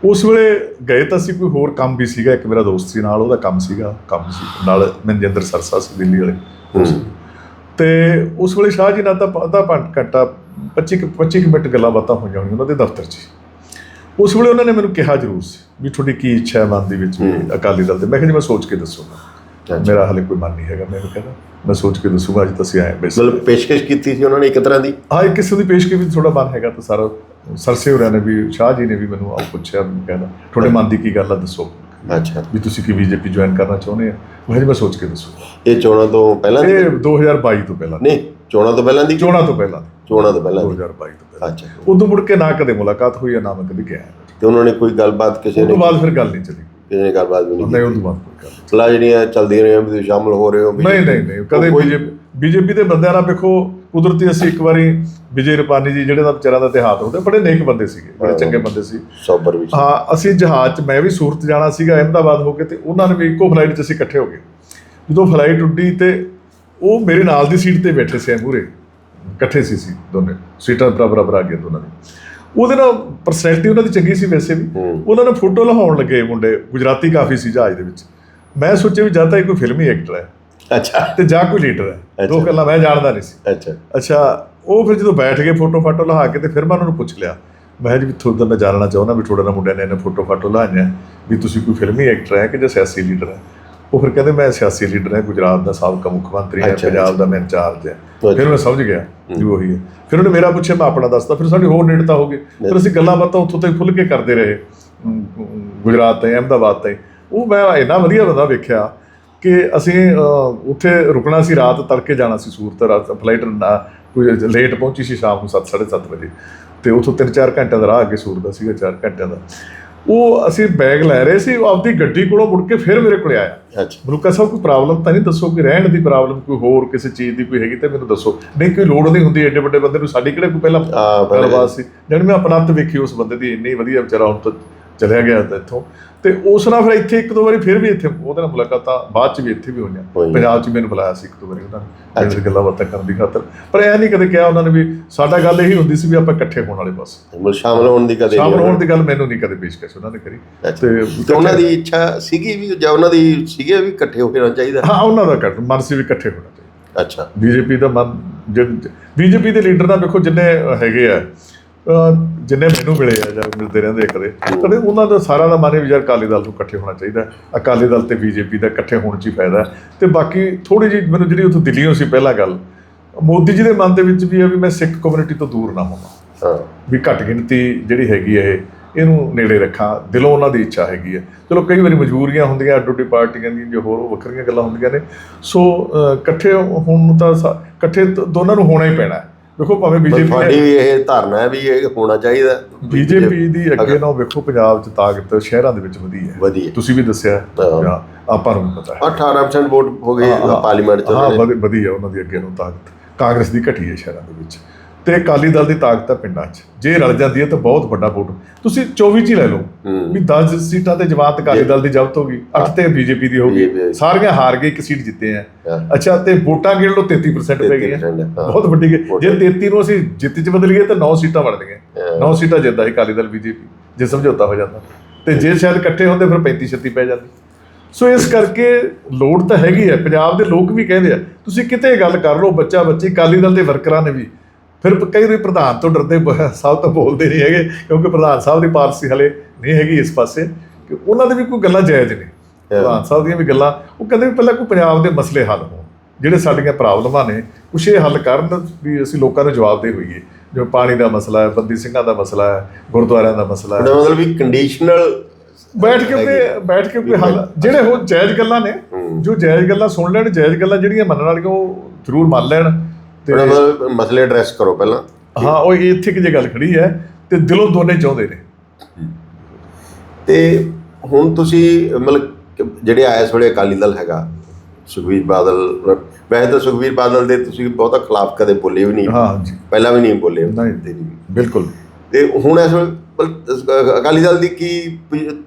ਉਸ ਵੇਲੇ ਗਏ ਤਾਂ ਸੀ ਕੋਈ ਹੋਰ ਕੰਮ ਵੀ ਸੀਗਾ ਇੱਕ ਮੇਰਾ ਦੋਸਤ ਸੀ ਨਾਲ ਉਹਦਾ ਕੰਮ ਸੀਗਾ ਕੰਮ ਸੀ ਨਾਲ ਮਨਜਿੰਦਰ ਸਰਸਾ ਸੀ ਦਿੱਲੀ ਵਾਲੇ। ਤੇ ਉਸ ਵੇਲੇ ਸ਼ਾਹ ਜੀ ਨਾਲ ਤਾਂ ਅੱਧਾ ਘੰਟਾ 25 ਕੁ- 25 ਕੁ ਮਿੰਟ ਗੱਲਾਂ ਬਾਤਾਂ ਹੋਈਆਂ ਹੋਣੀਆਂ ਉਹਨਾਂ ਦੇ ਦਫ਼ਤਰ 'ਚ। ਉਸ ਵੇਲੇ ਉਹਨਾਂ ਨੇ ਮੈਨੂੰ ਕਿਹਾ ਜ਼ਰੂਰ ਸੀ ਵੀ ਤੁਹਾਡੀ ਕੀ ਇੱਛਾ ਹੈ ਮਨ ਦੇ ਵਿੱਚ ਵੀ। ਅਕਾਲੀ ਦਲ ਤੇ। ਮੈਂ ਕਿਹਾ ਜੀ ਮੈਂ ਸੋਚ ਕੇ ਦੱਸੂਗਾ। ਮੇਰਾ ਹਾਲੇ ਕੋਈ ਮਨ ਨਹੀਂ ਹੈਗਾ ਮੈਨੂੰ ਕਹਿੰਦਾ ਮੈਂ ਸੋਚ ਕੇ ਦੱਸੂਗਾ ਅੱਜ ਤਾਂ ਅਸੀਂ ਆਏ ਬਸ
ਮਤਲਬ ਪੇਸ਼ਕਸ਼ ਕੀਤੀ ਸੀ ਉਹਨਾਂ ਨੇ ਇੱਕ ਤਰ੍ਹਾਂ ਦੀ?
ਹਾਂ ਇੱਕ ਕਿਸੇ ਦੀ ਪੇਸ਼ਕੀ ਵੀ ਥੋੜਾ ਮਨ ਹੈਗਾ ਤਾਂ ਸਾਰਾ ਸਰਸੇ ਹੋਰਿਆਂ ਨੇ ਵੀ ਸ਼ਾਹ ਜੀ ਨੇ ਵੀ ਮੈਨੂੰ ਆ ਪੁੱਛਿਆ ਕਹਿੰਦਾ ਤੁਹਾਡੇ ਮਨ ਦੀ ਕੀ ਗੱਲ ਆ ਦੱਸੋ।
ਅੱਛਾ।
ਵੀ ਤੁਸੀਂ ਕੀ ਬੀਜੇਪੀ ਜੁਆਇਨ ਕਰਨਾ ਚਾਹੁੰਦੇ ਆ? ਮੈਂ ਕਿਹਾ ਜੀ ਮੈਂ ਸੋਚ ਕੇ ਦੱਸੂਗਾ।
ਇਹ ਚੋਣਾਂ ਤੋਂ ਪਹਿਲਾਂ ਦੀ
ਇਹ 2022 ਤੋਂ ਪਹਿਲਾਂ
ਨਹੀਂ ਚੋਣਾਂ ਤੋਂ ਪਹਿਲਾਂ ਦੀ
ਚੋਣਾਂ ਤੋਂ ਪਹਿਲਾਂ
ਚੋਣਾਂ ਤੋਂ ਪਹਿਲਾਂ ਦੀ।
2022 ਤੋਂ ਪਹਿਲਾਂ।
ਅੱਛਾ।
ਉਦੋਂ ਮੁੜ ਕੇ ਨਾ ਕਦੇ ਮੁਲਾਕਾਤ ਹੋਈ ਨਾ ਮੈਂ ਕਦੇ ਗਿਆ।
ਤੇ ਉਹਨਾਂ ਨੇ ਕੋਈ ਗੱਲਬਾਤ ਕਿਸੇ
ਉਸ
ਨੇ
ਤੋਂ ਬਾਅਦ ਫਿਰ ਗੱਲ ਨਹੀਂ ਚੱਲੀ।
ਕਿਸੇ ਨੇ ਗੱਲਬਾਤ ਵੀ ਨਹੀਂ
ਨਹੀਂ ਉਸ ਤੋਂ ਬਾਅਦ ਕੋਈ ਗੱਲ
ਸਲਾਹ ਜਿਹੜੀਆਂ ਚੱਲਦੀਆਂ ਰਹੀਆਂ ਵੀ ਸ਼ਾਮਲ ਹੋ ਰਹੇ ਹੋ ਵੀ
ਨਹੀਂ ਨਹੀਂ ਨਹੀਂ ਕਦੇ ਬੀਜੇਪੀ ਦੇ ਬੰਦਿਆਂ ਨਾਲ ਵੇਖੋ ਕੁਦਰਤੀ ਅਸੀਂ ਇੱਕ ਵਾਰੀ ਵਿਜੇ ਰੁਪਾਨੀ ਜੀ ਜਿਹੜੇ ਦਾ ਵਿਚਾਰਾਂ ਦਾ ਇਤਿਹਾਸ ਹੁੰਦੇ ਬੜੇ ਨੇਕ ਬੰਦੇ ਸੀਗੇ ਬੜੇ। ਚੰਗੇ ਬੰਦੇ ਸੀ।
ਸੌਬਰ ਵਿੱਚ
ਹਾਂ ਅਸੀਂ ਜਹਾਜ਼ 'ਚ ਮੈਂ ਵੀ ਸੂਰਤ ਜਾਣਾ ਸੀਗਾ ਅਹਿਮਦਾਬਾਦ ਹੋ ਕੇ ਤੇ ਉਹਨਾਂ ਨੇ ਵੀ ਇੱਕੋ ਫਲਾਈਟ 'ਚ ਅਸੀਂ ਇਕੱਠੇ ਹੋ ਗਏ। ਜਦੋਂ ਫਲਾਈਟ ਉੱਡੀ ਤੇ ਉਹ ਮੇਰੇ ਨਾਲ ਦੀ ਸੀਟ ਤੇ ਬੈਠੇ ਸੀ ਮੂਰੇ ਇਕੱਠੇ ਸੀ ਸੀ ਦੋਨੇ। ਸੀਟਾਂ ਬਰਾਬਰ ਬਰਾਬਰ ਆ ਗਈਆਂ ਦੋਨਾਂ ਦੀ। ਉਹਦੇ ਨਾਲ ਪਰਸਨੈਲਿਟੀ ਉਹਨਾਂ ਦੀ ਚੰਗੀ ਸੀ ਵੈਸੇ ਵੀ। ਉਹਨਾਂ ਨੇ ਫੋਟੋ ਲਹਾਉਣ ਲੱਗੇ ਮੁੰਡੇ ਗੁਜਰਾਤੀ ਕਾਫੀ ਸੀ ਜਹਾਜ਼ ਦੇ ਵਿੱਚ। ਮੈਂ ਸੋਚਿਆ ਵੀ ਜਾਂ ਤਾਂ ਇਹ ਕੋਈ ਫਿਲਮੀ ਐਕਟਰ ਹੈ
ਅੱਛਾ।
ਤੇ ਜਾਂ ਕੋਈ ਲੀਡਰ ਹੈ। ਦੋ। ਗੱਲਾਂ ਮੈਂ ਜਾਣਦਾ ਨਹੀਂ ਸੀ।
ਅੱਛਾ।
ਅੱਛਾ ਉਹ ਫਿਰ ਜਦੋਂ ਬੈਠ ਗਏ ਫੋਟੋ ਫਾਟੋ ਲਹਾ ਕੇ ਤੇ ਫਿਰ ਮੈਂ ਉਹਨਾਂ ਨੂੰ ਪੁੱਛ ਲਿਆ। ਮੈਂ ਜੀ ਵੀ ਤੁਹਾਡਾ ਮੈਂ ਜਾਣਨਾ ਚਾਹੁੰਦਾ ਵੀ ਤੁਹਾਡੇ ਨਾਲ ਮੁੰਡਿਆਂ ਨੇ ਇਹਨੇ ਫੋਟੋ ਫਾਟੋ ਲਹਾਈਆਂ। ਵੀ ਤੁਸੀਂ ਕੋਈ ਫਿਲਮੀ ਐਕਟਰ ਹੈ ਕਿ ਜਾਂ ਸਿਆਸੀ ਲੀਡਰ ਹੈ? ਉਹ ਫਿਰ ਕਹਿੰਦੇ ਮੈਂ ਸਿਆਸੀ ਲੀਡਰ ਹਾਂ ਗੁਜਰਾਤ ਦਾ ਸਾਬਕਾ ਮੁੱਖ ਮੰਤਰੀ ਹਾਂ ਪੰਜਾਬ ਦਾ ਮੈਂ ਇੰਚਾਰਜ ਹਾਂ। ਫਿਰ ਮੈਂ ਸਮਝ ਗਿਆ ਵੀ ਉਹੀ ਹੈ। ਫਿਰ ਉਹਨੇ ਮੇਰਾ ਪੁੱਛਿਆ ਮੈਂ ਆਪਣਾ ਦੱਸਤਾ ਫਿਰ ਸਾਡੀ ਹੋਰ ਨੇੜਤਾ ਹੋ ਗਈ। ਫਿਰ ਅਸੀਂ ਗੱਲਾਂ ਬਾਤਾਂ ਉੱਥੋਂ ਤੱਕ ਖੁੱਲ ਕੇ ਕਰਦੇ ਰਹੇ। ਗੁਜਰਾਤ ਤਾਈਂ ਅਹਿਮਦਾਬਾਦ ਤਾਈਂ। ਉਹ ਮੈਂ ਇੰਨਾ ਵਧੀਆ ਬੰਦਾ ਵੇਖਿਆ ਕਿ ਅਸੀਂ ਉੱਥੇ ਰੁਕਣਾ ਸੀ ਰਾਤ ਤੜਕੇ ਜਾਣਾ ਸੀ ਸੂਰਤ ਰਾਤ ਫਲਾਈਟ ਕੋਈ ਲੇਟ ਪਹੁੰਚੀ ਸੀ ਸ਼ਾਮ ਨੂੰ 7:30 ਵਜੇ। ਤੇ ਉੱਥੋਂ 3-4 ਘੰਟਿਆਂ ਦਾ ਰਾਹ ਅੱਗੇ ਸੂਰਤ ਦਾ ਸੀਗਾ 4 ਘੰਟਿਆਂ ਦਾ। ਉਹ ਅਸੀਂ ਬੈਗ ਲੈ ਰਹੇ ਸੀ ਉਹ ਆਪਦੀ ਗੱਡੀ ਕੋਲੋਂ ਮੁੜ ਕੇ ਫਿਰ ਮੇਰੇ ਕੋਲੇ ਆਇਆ।
ਅੱਛਾ।
ਮੈਨੂੰ ਕਹਾ ਸਾਹਿਬ ਕੋਈ ਪ੍ਰੋਬਲਮ ਤਾਂ ਨਹੀਂ? ਦੱਸੋ ਕਿ ਰਹਿਣ ਦੀ ਪ੍ਰੋਬਲਮ ਕੋਈ ਹੋਰ ਕਿਸੇ ਚੀਜ਼ ਦੀ ਕੋਈ ਹੈਗੀ ਤੇ ਮੈਨੂੰ ਦੱਸੋ। ਨਹੀਂ ਕੋਈ ਲੋੜ ਨਹੀਂ ਹੁੰਦੀ ਐਡੇ ਵੱਡੇ ਬੰਦੇ ਨੂੰ ਸਾਡੀ ਕਿਹੜੇ ਕੋਈ ਪਹਿਲਾਂ ਗੱਲਬਾਤ ਸੀ? ਜਦ ਮੈਂ ਅਪਣਤ ਵੇਖੀ ਉਸ ਬੰਦੇ ਦੀ ਇੰਨੀ ਵਧੀਆ ਵਿਚਾਰਾ ਹੁਣ ਤਾਂ ਚਲਿਆ ਗਿਆ ਤਾਂ ਇੱਥੋਂ। ਤੇ ਉਸ ਨਾਲ ਫਿਰ ਇੱਥੇ ਇੱਕ ਦੋ ਵਾਰੀ ਫਿਰ ਵੀ ਇੱਥੇ ਉਹਦੇ ਨਾਲ ਮੁਲਾਕਾਤਾਂ ਬਾਅਦ ਚ ਵੀ ਇੱਥੇ ਵੀ ਹੋਈਆਂ। ਪੰਜਾਬ ਚ ਮੈਨੂੰ ਬੁਲਾਇਆ ਸੀ ਇੱਕ ਦੋ ਵਾਰੀ ਉਹਨਾਂ ਨੇ। ਮੇਰੇ ਗੱਲਾਂ ਬਾਤਾਂ ਕਰਨ ਦੀ ਖਾਤਰ। ਪਰ ਇਹ ਨਹੀਂ ਕਦੇ ਕਿਹਾ ਉਹਨਾਂ ਨੇ ਵੀ ਸਾਡਾ ਗੱਲ ਇਹੀ ਹੁੰਦੀ ਸੀ ਵੀ ਆਪਾਂ ਇਕੱਠੇ ਹੋਣ ਵਾਲੇ ਬਸ।
ਸ਼ਾਮਲ ਹੋਣ ਦੀ ਕਦੇ
ਸ਼ਾਮਲ ਹੋਣ ਦੀ ਗੱਲ ਮੈਨੂੰ ਨਹੀਂ ਕਦੇ ਪੇਸ਼ਕਸ਼ ਉਹਨਾਂ ਨੇ ਕਰੀ। ਤੇ
ਉਹਨਾਂ ਦੀ ਇੱਛਾ ਸੀਗੀ ਵੀ ਜਾਂ ਉਹਨਾਂ ਦੀ ਸੀਗੇ ਵੀ ਇਕੱਠੇ ਹੋ ਕੇ ਰਹਿਣਾ ਚਾਹੀਦਾ?
ਹਾਂ ਉਹਨਾਂ ਦਾ ਕਰ ਮਨ ਸੀ ਵੀ ਇਕੱਠੇ ਹੋਣਾ ਚਾਹੀਦਾ।
ਅੱਛਾ।
ਬੀਜੇਪੀ ਦਾ ਮਨ ਬੀਜੇਪੀ ਦੇ ਲੀਡਰ ਦਾ ਵੇਖੋ ਜਿੰਨੇ ਹੈਗੇ ਆ ਜਿੰਨੇ ਮੈਨੂੰ ਮਿਲੇ ਆ ਜਾਂ ਮਿਲਦੇ ਰਹਿੰਦੇ ਕਦੇ ਕਦੇ ਉਹਨਾਂ ਦਾ ਸਾਰਾ ਦਾ ਮਨ ਵੀ ਯਾਰ ਅਕਾਲੀ ਦਲ ਨੂੰ ਇਕੱਠੇ ਹੋਣਾ ਚਾਹੀਦਾ ਅਕਾਲੀ ਦਲ ਤੇ ਬੀਜੇਪੀ ਦਾ ਇਕੱਠੇ ਹੋਣ 'ਚ ਹੀ ਫਾਇਦਾ। ਤੇ ਬਾਕੀ ਥੋੜੀ ਜਿਹੀ ਮੈਨੂੰ ਜਿਹੜੀ ਉੱਥੋਂ ਦਿੱਲੀੋਂ ਸੀ ਪਹਿਲਾਂ ਗੱਲ ਮੋਦੀ ਜੀ ਦੇ ਮਨ ਦੇ ਵਿੱਚ ਵੀ ਹੈ ਵੀ ਮੈਂ ਸਿੱਖ ਕਮਿਊਨਿਟੀ ਤੋਂ ਦੂਰ ਨਾ ਹੋਵਾਂ।
ਹਾਂ।
ਵੀ ਘੱਟ ਗਿਣਤੀ ਜਿਹੜੀ ਹੈਗੀ ਹੈ ਇਹ ਇਹਨੂੰ ਨੇੜੇ ਰੱਖਾਂ ਦਿਲੋਂ ਉਹਨਾਂ ਦੀ ਇੱਛਾ ਹੈਗੀ ਹੈ ਚਲੋ ਕਈ ਵਾਰੀ ਮਜਬੂਰੀਆਂ ਹੁੰਦੀਆਂ ਅੱਡੋ ਅੱਡੀ ਪਾਰਟੀਆਂ ਦੀਆਂ ਜੋ ਹੋਰ ਵੱਖਰੀਆਂ ਗੱਲਾਂ ਹੁੰਦੀਆਂ ਨੇ। ਸੋ ਇਕੱਠੇ ਹੋਣ ਨੂੰ ਤਾਂ ਇਕੱਠੇ ਦੋਨਾਂ ਨੂੰ ਹੋਣਾ ਹੀ ਪੈਣਾ ਹੈ। ਦੇਖੋ ਭਾਵੇਂ ਬੀਜੇਪੀ
ਤੁਹਾਡੀ ਵੀ ਇਹ ਧਾਰਨਾ ਹੈ ਵੀ ਇਹ ਹੋਣਾ ਚਾਹੀਦਾ
ਬੀਜੇਪੀ ਦੀ ਅੱਗੇ ਨਾਲ ਵੇਖੋ ਪੰਜਾਬ 'ਚ ਤਾਕਤ ਸ਼ਹਿਰਾਂ ਦੇ ਵਿੱਚ ਵਧੀ ਹੈ। ਤੁਸੀਂ ਵੀ ਦੱਸਿਆ ਆਪਾਂ ਨੂੰ ਪਤਾ ਹੈ।
18% ਵੋਟ ਹੋ ਗਏ। ਪਾਰਲੀਮੈਂਟ ਚ
ਹਾਂ ਵਧੀ ਹੈ ਉਹਨਾਂ ਦੀ ਅੱਗੇ ਨੂੰ ਤਾਕਤ। ਕਾਂਗਰਸ ਦੀ ਘਟੀ ਹੈ ਸ਼ਹਿਰਾਂ ਦੇ ਵਿੱਚ। ਤੇ ਅਕਾਲੀ ਦਲ ਦੀ ਤਾਕਤ ਹੈ ਪਿੰਡਾਂ 'ਚ। ਜੇ ਰਲ ਜਾਂਦੀ ਹੈ ਤਾਂ ਬਹੁਤ ਵੱਡਾ ਵੋਟ। ਤੁਸੀਂ 24 ਚ ਹੀ ਲੈ ਲਓ। ਵੀ 10 ਸੀਟਾਂ ਤੇ ਜਮਾਤ ਅਕਾਲੀ ਦਲ ਦੀ ਜ਼ਬਤ ਹੋ ਗਈ 8 ਤੇ ਬੀਜੇਪੀ ਦੀ ਹੋ
BJP
ਗਈ ਸਾਰੀਆਂ ਹਾਰ ਗਏ ਇੱਕ ਸੀਟ ਜਿੱਤੇ ਆ। ਅੱਛਾ ਤੇ ਵੋਟਾਂ ਗਿਣ ਲਓ 33% ਪੈ ਗਈਆਂ।
33% ਹਾਂ।
ਬਹੁਤ ਵੱਡੀ। ਜੇ 33 ਨੂੰ ਅਸੀਂ ਜਿੱਤ ਚ ਬਦਲ ਗਏ ਤਾਂ 9 ਸੀਟਾਂ
ਹਾਂ।
9 ਸੀਟਾਂ ਜਿੱਤਦਾ ਹੈ ਅਕਾਲੀ ਦਲ ਬੀਜੇਪੀ। ਜੇ ਸਮਝੌਤਾ ਹੋ ਜਾਂਦਾ। ਤੇ ਜੇ ਸ਼ਾਇਦ ਇਕੱਠੇ ਹੁੰਦੇ ਫਿਰ 35 36 ਪੈ ਜਾਂਦੀ। ਸੋ ਇਸ ਕਰਕੇ ਲੋੜ ਤਾਂ ਹੈਗੀ ਹੈ। ਪੰਜਾਬ ਦੇ ਲੋਕ ਵੀ ਕਹਿੰਦੇ ਆ ਤੁਸੀਂ ਕਿਤੇ ਗੱਲ ਕਰ ਲਓ ਬੱਚਾ ਬੱਚੀ ਅਕਾਲੀ ਦਲ ਦੇ ਵਰਕਰਾਂ ਨੇ ਵੀ ਫਿਰ ਕਈ ਵਾਰੀ ਪ੍ਰਧਾਨ ਤੋਂ ਡਰਦੇ ਸਾਹਿਬ ਤਾਂ ਬੋਲਦੇ ਨਹੀਂ ਹੈਗੇ ਕਿਉਂਕਿ ਪ੍ਰਧਾਨ ਸਾਹਿਬ ਦੀ ਪਾਲਿਸੀ ਹਲੇ ਨਹੀਂ ਹੈਗੀ ਇਸ ਪਾਸੇ ਕਿ ਉਹਨਾਂ ਦੇ ਵੀ ਕੋਈ ਗੱਲਾਂ ਜਾਇਜ਼ ਨੇ। ਪ੍ਰਧਾਨ ਸਾਹਿਬ ਦੀਆਂ ਵੀ ਗੱਲਾਂ ਉਹ ਕਹਿੰਦੇ ਵੀ ਪਹਿਲਾਂ ਕੋਈ ਪੰਜਾਬ ਦੇ ਮਸਲੇ ਹੱਲ ਹੋਣ ਜਿਹੜੇ ਸਾਡੀਆਂ ਪ੍ਰੋਬਲਮਾਂ ਨੇ ਕੁਛ ਇਹ ਹੱਲ ਕਰਨ ਵੀ ਅਸੀਂ ਲੋਕਾਂ ਨੂੰ ਜਵਾਬ ਦੇ ਹੋਈਏ। ਜਿਵੇਂ ਪਾਣੀ ਦਾ ਮਸਲਾ ਹੈ ਬੰਦੀ ਸਿੰਘਾਂ ਦਾ ਮਸਲਾ ਹੈ ਗੁਰਦੁਆਰਿਆਂ ਦਾ ਮਸਲਾ ਹੈ।
ਮਤਲਬ ਵੀ ਕੰਡੀਸ਼ਨਲ
ਬੈਠ ਕੇ ਤੇ ਬੈਠ ਕੇ ਕੋਈ ਹੱਲ ਜਿਹੜੇ ਉਹ ਜਾਇਜ਼ ਗੱਲਾਂ ਨੇ
ਹੂੰ।
ਜੋ ਜਾਇਜ਼ ਗੱਲਾਂ ਸੁਣ ਲੈਣ ਜਾਇਜ਼ ਗੱਲਾਂ ਜਿਹੜੀਆਂ ਮੰਨਣ ਵਾਲੀਆਂ ਉਹ ਜ਼ਰੂਰ ਮੰਨ ਲੈਣ।
ਮਤਲਬ ਮਸਲੇ ਐਡਰੈਸ ਕਰੋ ਪਹਿਲਾਂ।
ਹਾਂ ਉਹ ਇੱਥੇ ਕਿ ਜੇ ਗੱਲ ਖੜੀ ਹੈ ਤੇ ਦਿਲੋਂ ਦੋਨੇ ਚਾਹੁੰਦੇ ਨੇ।
ਤੇ ਹੁਣ ਤੁਸੀਂ ਮਤਲਬ ਜਿਹੜੇ ਆਏ ਇਸ ਵੇਲੇ ਅਕਾਲੀ ਦਲ ਹੈਗਾ ਸੁਖਵੀਰ ਬਾਦਲ ਵੈਸੇ ਤਾਂ ਸੁਖਵੀਰ ਬਾਦਲ ਦੇ ਤੁਸੀਂ ਬਹੁਤਾ ਖਿਲਾਫ ਕਦੇ ਬੋਲੇ ਵੀ ਨਹੀਂ।
ਹਾਂ ਜੀ।
ਪਹਿਲਾਂ ਵੀ ਨਹੀਂ ਬੋਲੇ।
ਨਹੀਂ। ਬਿਲਕੁਲ।
ਤੇ ਹੁਣ ਇਸ ਵੇਲੇ ਅਕਾਲੀ ਦਲ ਦੀ ਕੀ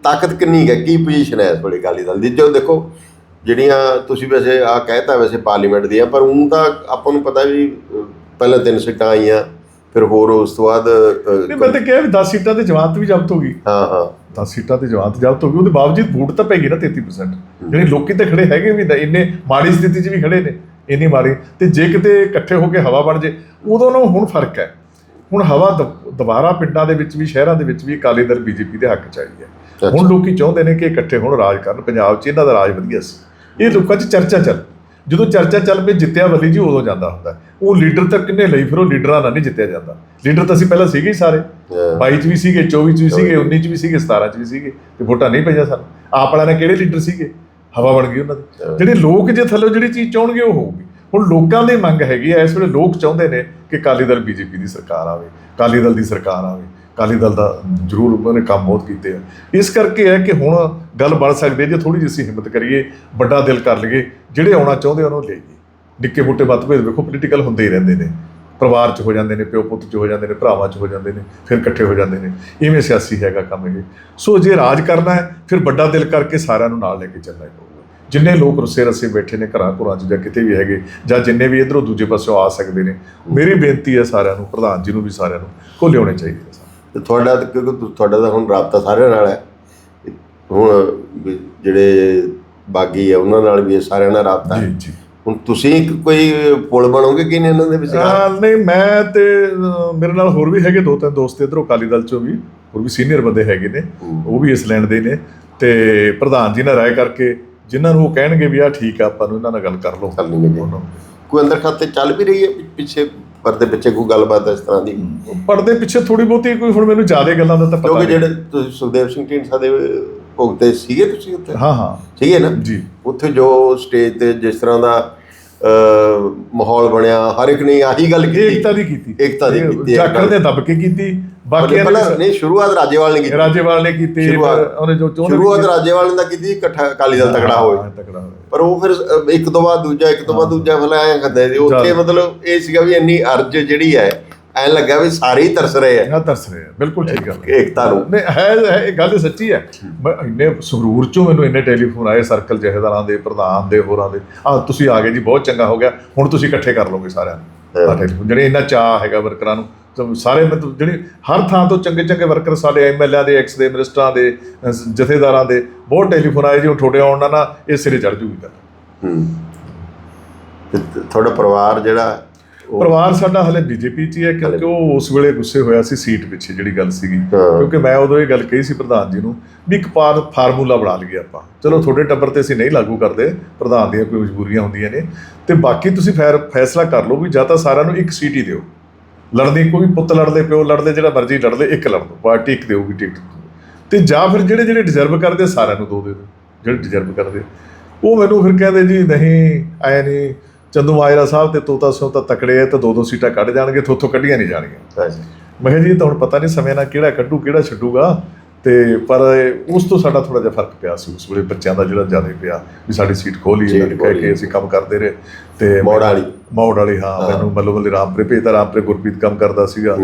ਤਾਕਤ ਕਿੰਨੀ ਹੈ? ਕੀ ਪੋਜੀਸ਼ਨ ਹੈ ਇਸ ਵੇਲੇ ਅਕਾਲੀ ਦਲ ਦੀ? ਜੋ ਦੇਖੋ ਜਿਹੜੀਆਂ ਤੁਸੀਂ ਵੈਸੇ ਆ ਕਹਿਤਾ ਵੈਸੇ ਪਾਰਲੀਮੈਂਟ ਦੀਆਂ ਪਰ ਹੁਣ ਤਾਂ ਆਪਾਂ ਨੂੰ ਪਤਾ ਵੀ ਪਹਿਲਾਂ ਤਿੰਨ ਸੀਟਾਂ ਆਈਆਂ ਫਿਰ ਹੋਰ ਉਸ ਤੋਂ ਬਾਅਦ
ਨਹੀਂ ਮੈਂ ਤਾਂ ਕਿਹਾ ਵੀ 10 ਸੀਟਾਂ ਤੇ ਜਮਾਤ ਵੀ ਜ਼ਬਤ ਹੋ ਗਈ।
ਹਾਂ ਹਾਂ।
10 ਸੀਟਾਂ ਤੇ ਜਮਾਤ ਜ਼ਬਤ ਹੋ ਗਈ ਉਹਦੇ ਬਾਵਜੂਦ ਵੋਟ ਤਾਂ ਪੈ ਗਈ ਨਾ 33% ਜਿਹੜੇ ਲੋਕੀ ਤਾਂ ਖੜੇ ਹੈਗੇ ਵੀ ਇੰਨੇ ਮਾੜੀ ਸਥਿਤੀ 'ਚ ਵੀ ਖੜੇ ਨੇ ਇੰਨੀ ਮਾੜੀ। ਤੇ ਜੇ ਕਿਤੇ ਇਕੱਠੇ ਹੋ ਕੇ ਹਵਾ ਬਣ ਜੇ ਉਦੋਂ ਨੂੰ ਹੁਣ ਫ਼ਰਕ ਹੈ। ਹੁਣ ਹਵਾ ਦ- ਦੁਬਾਰਾ ਪਿੰਡਾਂ ਦੇ ਵਿੱਚ ਵੀ ਸ਼ਹਿਰਾਂ ਦੇ ਵਿੱਚ ਵੀ ਅਕਾਲੀ ਦਲ ਬੀਜੇਪੀ ਦੇ ਹੱਕ ਚ ਆਈ ਹੈ। ਹੁਣ ਲੋਕੀ ਚਾਹੁੰਦੇ ਨੇ ਕਿ ਇਕੱਠੇ ਹੁਣ ਰਾਜ ਕਰਨ। ਪੰਜਾਬ 'ਚ ਇਹਨਾਂ ਦਾ ਰਾਜ ਵਧੀਆ ਸੀ। ਇਹ ਲੋਕਾਂ 'ਚ ਚਰਚਾ ਚੱਲ ਜਦੋਂ ਚਰਚਾ ਚੱਲ ਪਈ ਜਿੱਤਿਆ ਵੱਲੀ ਜੀ ਉਦੋਂ ਜਾਂਦਾ ਹੁੰਦਾ। ਉਹ ਲੀਡਰ ਤਾਂ ਕਿੰਨੇ ਲਈ ਫਿਰ ਉਹ ਲੀਡਰਾਂ ਨਾਲ ਨਹੀਂ ਜਿੱਤਿਆ ਜਾਂਦਾ। ਲੀਡਰ ਤਾਂ ਅਸੀਂ ਪਹਿਲਾਂ ਸੀਗੇ ਹੀ ਸਾਰੇ।
ਹਾਂ।
22 ਚ ਵੀ ਸੀਗੇ 24 ਚ ਵੀ ਸੀਗੇ 19 ਚ ਵੀ ਸੀਗੇ 17 ਚ ਵੀ ਸੀਗੇ ਤੇ ਵੋਟਾਂ ਨਹੀਂ ਪਈਆਂ ਸਾਨੂੰ। ਆਪ ਵਾਲਿਆਂ ਨੇ ਕਿਹੜੇ ਲੀਡਰ ਸੀਗੇ? ਹਵਾ ਬਣ ਗਈ ਉਹਨਾਂ ਦੀ। ਜਿਹੜੇ ਲੋਕ ਜੇ ਥੱਲੇ ਜਿਹੜੀ ਚੀਜ਼ ਚਾਹਣਗੇ ਉਹ ਹੋਊਗੀ। ਹੁਣ ਲੋਕਾਂ ਦੀ ਮੰਗ ਹੈਗੀ ਐ ਇਸ ਵੇਲੇ ਲੋਕ ਚਾਹੁੰਦੇ ਨੇ ਕਿ ਅਕਾਲੀ ਦਲ ਬੀਜੇਪੀ ਦੀ ਸਰਕਾਰ ਆਵੇ ਅਕਾਲੀ ਦਲ ਦੀ ਸਰਕਾਰ ਆਵੇ। ਅਕਾਲੀ ਦਲ ਦਾ ਜ਼ਰੂਰ ਉਹਨਾਂ ਨੇ ਕੰਮ ਬਹੁਤ ਕੀਤੇ ਆ। ਇਸ ਕਰਕੇ ਹੈ ਕਿ ਹੁਣ ਗੱਲ ਬਣ ਸਕਦੀ ਹੈ ਜੇ ਥੋੜੀ ਜਿਹੀ ਅਸੀਂ ਹਿੰਮਤ ਕਰੀਏ, ਵੱਡਾ ਦਿਲ ਕਰ ਲਈਏ, ਜਿਹੜੇ ਆਉਣਾ ਚਾਹੁੰਦੇ ਉਹਨਾਂ ਨੂੰ ਲੈ ਗਏ ਨਿੱਕੇ ਮੋਟੇ ਮਤਭੇਦ ਵੇਖੋ ਪੋਲੀਟੀਕਲ ਹੁੰਦੇ ਹੀ ਰਹਿੰਦੇ ਨੇ। ਪਰਿਵਾਰ 'ਚ ਹੋ ਜਾਂਦੇ ਨੇ, ਪਿਓ ਪੁੱਤ 'ਚ ਹੋ ਜਾਂਦੇ ਨੇ, ਭਰਾਵਾਂ 'ਚ ਹੋ ਜਾਂਦੇ ਨੇ, ਫਿਰ ਇਕੱਠੇ ਹੋ ਜਾਂਦੇ ਨੇ। ਇਵੇਂ ਸਿਆਸੀ ਹੈਗਾ ਕੰਮ ਇਹ। ਸੋ ਜੇ ਰਾਜ ਕਰਨਾ ਹੈ, ਫਿਰ ਵੱਡਾ ਦਿਲ ਕਰਕੇ ਸਾਰਿਆਂ ਨੂੰ ਨਾਲ ਲੈ ਕੇ ਚੱਲਣਾ ਹੀ ਪਊਗਾ। ਜਿੰਨੇ ਲੋਕ ਰੁੱਸੇ ਰਸੇ ਬੈਠੇ ਨੇ ਘਰਾਂ ਘਰਾਂ 'ਚ ਜਾਂ ਕਿਤੇ ਵੀ ਹੈਗੇ, ਜਾਂ ਜਿੰਨੇ ਵੀ ਇਧਰੋਂ ਦੂਜੇ ਪਾਸਿਓਂ ਆ ਸਕਦੇ ਨੇ, ਮੇਰੀ ਬੇਨਤੀ ਹੈ ਸਾਰਿਆਂ ਨੂੰ, ਪ੍ਰਧਾਨ ਜੀ ਨੂੰ ਵੀ ਸਾਰਿਆਂ ਨੂੰ ਕੋ ਲਿਆਉਣੇ ਚਾਹੀਦੇ ਨੇ।
ਤੇ ਤੁਹਾਡਾ ਤਾਂ- ਕਿਉਂਕਿ ਤੁਹਾਡਾ ਤਾਂ ਹੁਣ ਰਾਬਤਾ ਸਾਰਿਆਂ ਨਾਲ ਹੈ। ਹੁਣ ਜਿਹੜੇ ਬਾਗੀ ਆ ਉਹਨਾਂ ਨਾਲ ਵੀ ਇਹ ਸਾਰਿਆਂ ਨਾਲ ਰਾਬਤਾ ਹੈ।
ਜੀ ਜੀ।
ਹੁਣ ਤੁਸੀਂ ਕੋਈ ਪੁਲ ਬਣੋਗੇ ਕਿ ਨਹੀਂ ਇਹਨਾਂ ਦੇ ਵਿੱਚ?
ਅਹ ਨਹੀਂ ਮੈਂ ਤੇ ਮੇਰੇ ਨਾਲ ਹੋਰ ਵੀ ਹੈਗੇ ਦੋ ਤਿੰਨ ਦੋਸਤ ਇਧਰੋਂ ਅਕਾਲੀ ਦਲ ਚੋਂ ਵੀ ਹੋਰ ਵੀ ਸੀਨੀਅਰ ਬੰਦੇ ਹੈਗੇ ਨੇ ਉਹ ਵੀ ਇਸ ਲੈਣ ਦੇ ਨੇ। ਤੇ ਪ੍ਰਧਾਨ ਜੀ ਨਾਲ ਰਾਏ ਕਰਕੇ ਜਿਨ੍ਹਾਂ ਨੂੰ ਉਹ ਕਹਿਣਗੇ ਵੀ ਆ ਠੀਕ ਆ ਆਪਾਂ ਨੂੰ ਇਹਨਾਂ ਨਾਲ ਗੱਲ ਕਰ ਲਓ।
ਹੈ
ਉਹਨਾਂ
ਕੋਈ ਅੰਦਰ ਖਾਤੇ ਚੱਲ ਵੀ ਰਹੀ ਹੈ ਪਿੱਛੇ? ਪਰਦੇ ਪਿੱਛੇ ਕੋਈ ਗੱਲਬਾਤ ਇਸ ਤਰ੍ਹਾਂ ਦੀ?
ਨੂੰ। ਪੜਦੇ ਪਿੱਛੇ ਥੋੜੀ ਬਹੁਤੀ ਕੋਈ ਹੁਣ ਮੈਨੂੰ ਜ਼ਿਆਦਾ ਗੱਲਾਂ ਦਾ ਤਾਂ ਪਤਾ
ਕਿਉਂਕਿ ਜਿਹੜੇ ਤੁਸੀਂ ਸੁਖਦੇਵ ਸਿੰਘ ਢੀਂਡਸਾ ਦੇ ਭੁਗਤੇ ਸੀਗੇ ਤੁਸੀਂ ਉੱਥੇ?
ਹਾਂ ਹਾਂ।
ਸੀਗੇ ਨਾ?
ਜੀ।
ਉੱਥੇ ਜੋ ਸਟੇਜ ਤੇ ਜਿਸ ਤਰ੍ਹਾਂ ਦਾ ਮਾਹੌਲ ਬਣਿਆ ਹਰ ਇੱਕ ਨੇ ਆਹੀ ਗੱਲ ਕੀਤੀ।
ਏਕਤਾ ਦੀ ਕੀਤੀ।
ਏਕਤਾ ਦੀ ਕੀਤੀ,
ਜਾਖੜ ਦੇ ਦਬ ਕੇ ਕੀਤੀ? ਨੇ
ਨਹੀਂ ਸ਼ੁਰੂਆਤ ਰਾਜੇਵਾਲ ਨੇ ਕੀਤੀ।
ਰਾਜੇਵਾਲ ਨੇ ਕੀਤੀ ਉਹਨੇ ਜੋ
ਸ਼ੁਰੂਆਤ ਰਾਜੇਵਾਲ ਨੇ ਤਾਂ ਕੀਤੀ ਇਕੱਠਾ ਅਕਾਲੀ ਦਲ ਤਕੜਾ ਹੋਵੇ ਪਰ ਉਹ ਫਿਰ ਇੱਕ ਤੋਂ ਬਾਅਦ ਦੂਜਾ ਇੱਕ ਤੋਂ ਬਾਅਦ ਦੂਜਾ ਫਲਾਇਆ ਕਰਦੇ ਸੀ ਉੱਥੇ। ਮਤਲਬ ਇਹ ਸੀਗਾ ਵੀ ਇੰਨੀ ਅਰਜ ਜਿਹੜੀ ਹੈ ਐਂ ਲੱਗਾ ਵੀ ਸਾਰੇ ਹੀ ਤਰਸ ਰਹੇ ਆ।
ਇਹ ਤਰਸ ਰਿਹਾ ਬਿਲਕੁਲ ਠੀਕ ਗੱਲ ਹੈ।
ਏਕਤਾ ਨੂੰ
ਨਹੀਂ ਹੈ ਇਹ ਗੱਲ ਸੱਚੀ ਹੈ। ਮੈਂ ਇੰਨੇ ਸੰਗਰੂਰ ਚੋਂ ਮੈਨੂੰ ਇੰਨੇ ਟੈਲੀਫੋਨ ਆਏ ਸਰਕਲ ਜਹੇਦਾਰਾਂ ਦੇ ਪ੍ਰਧਾਨ ਦੇ ਹੋਰਾਂ ਦੇ। ਆ ਤੁਸੀਂ ਆ ਗਏ ਜੀ ਬਹੁਤ ਚੰਗਾ ਹੋ ਗਿਆ। ਹੁਣ ਤੁਸੀਂ ਇਕੱਠੇ ਕਰ ਲਓਗੇ ਸਾਰਿਆਂ ਨੂੰ। ਟੈਲੀਫੋਨ ਜਿਹੜੇ ਇੰਨਾ ਚਾਹ ਹੈਗਾ ਵਰਕਰਾਂ ਨੂੰ ਸਾਰੇ ਮਤਲਬ ਜਿਹੜੇ ਹਰ ਥਾਂ ਤੋਂ ਚੰਗੇ ਚੰਗੇ ਵਰਕਰ ਸਾਡੇ ਐਮਐਲਏ ਦੇ ਐਕਸ ਦੇ ਮਿਨਿਸਟਰਾਂ ਦੇ ਜਥੇਦਾਰਾਂ ਦੇ ਬਹੁਤ ਟੈਲੀਫੋਨ ਆਏ ਜੀ ਹੁਣ ਤੁਹਾਡੇ ਆਉਣ ਨਾਲ ਨਾ ਇਹ ਸਿਰੇ ਚੜ ਜੂਗੀ ਗੱਲ।
ਹੂੰ। ਤੁਹਾਡਾ ਪਰਿਵਾਰ ਜਿਹੜਾ ਉਹ-
ਪਰਿਵਾਰ ਸਾਡਾ ਹਲੇ ਬੀਜੇਪੀ 'ਚ ਹੀ ਹੈ ਕਿਉਂਕਿ ਉਹ ਉਸ ਵੇਲੇ ਗੁੱਸੇ ਹੋਇਆ ਸੀ ਸੀਟ ਪਿੱਛੇ ਜਿਹੜੀ ਗੱਲ ਸੀਗੀ। ਕਿਉਂਕਿ ਮੈਂ ਉਦੋਂ ਇਹ ਗੱਲ ਕਹੀ ਸੀ ਪ੍ਰਧਾਨ ਜੀ ਨੂੰ ਵੀ ਇੱਕ ਪਾਰ ਫਾਰਮੂਲਾ ਬਣਾ ਲਈਏ ਆਪਾਂ। ਚਲੋ ਤੁਹਾਡੇ ਟੱਬਰ ਤੇ ਅਸੀਂ ਨਹੀਂ ਲਾਗੂ ਕਰਦੇ ਪ੍ਰਧਾਨ ਦੀਆਂ ਕੋਈ ਮਜਬੂਰੀਆਂ ਹੁੰਦੀਆਂ ਨੇ। ਤੇ ਬਾਕੀ ਤੁਸੀਂ ਫੈਰ ਫੈਸਲਾ ਕਰ ਲਓ ਵੀ ਜਾਂ ਤਾਂ ਸਾਰਿਆਂ ਨੂੰ ਇੱਕ ਸੀਟ ਹੀ ਦਿਓ। ਲੜਦੇ ਕੋਈ ਪੁੱਤ ਲੜਦੇ ਪਿਓ ਲੜਦੇ ਜਿਹੜਾ ਮਰਜ਼ੀ ਲੜਦੇ ਇੱਕ ਲੜ ਦਿਓ ਪਾਰਟੀ ਇੱਕ ਦੇਊਗੀ ਟਿਕਟ ਤੇ ਜਾਂ ਫਿਰ ਜਿਹੜੇ ਜਿਹੜੇ ਡਿਜ਼ਰਵ ਕਰਦੇ ਸਾਰਿਆਂ ਨੂੰ ਦੋ ਦੇ ਦਿਓ ਜਿਹੜੇ ਡਿਜ਼ਰਵ ਕਰਦੇ ਉਹ ਮੈਨੂੰ ਫਿਰ ਕਹਿੰਦੇ ਜੀ ਨਹੀਂ ਐ ਨਹੀਂ ਚੰਦੂ ਮਾਜਰਾ ਸਾਹਿਬ ਤੇ ਤੋਤਾ ਸੋ ਤਾਂ ਤਕੜੇ ਐ ਤੇ ਦੋ ਦੋ ਸੀਟਾਂ ਕੱਢ ਜਾਣਗੇ ਥੋਥੋਂ ਕੱਢੀਆਂ ਨਹੀਂ ਜਾਣਗੀਆਂ
ਅੱਛਾ।
ਮੈਂ ਜੀ ਤਾਂ ਹੁਣ ਪਤਾ ਨਹੀਂ ਸਮੇਂ ਨਾਲ ਕਿਹੜਾ ਕੱਢੂ ਕਿਹੜਾ ਛੱਡੂਗਾ ਤੇ ਪਰ ਉਸ ਤੋਂ ਸਾਡਾ ਥੋੜਾ ਜਿਹਾ ਫ਼ਰਕ ਪਿਆ ਸੀ ਉਸ ਵੇਲੇ ਬੱਚਿਆਂ ਦਾ ਜਿਹੜਾ ਜ਼ਿਆਦਾ ਪਿਆ ਵੀ ਸਾਡੀ ਸੀਟ ਖੋਲੀ ਨੇ ਕਹਿ। ਕੇ ਅਸੀਂ ਕੰਮ ਕਰਦੇ ਰਹੇ ਤੇ
ਮੌੜ ਵਾਲੀ।
ਮੌੜ ਵਾਲੀ ਹਾਂ ਮੈਨੂੰ ਮੱਲੋ ਮੱਲੇ ਰਾਮਪੁਰੇ ਭੇਜਦਾ ਰਾਮਪੁਰੇ ਗੁਰਪ੍ਰੀਤ ਕੰਮ ਕਰਦਾ ਸੀਗਾ।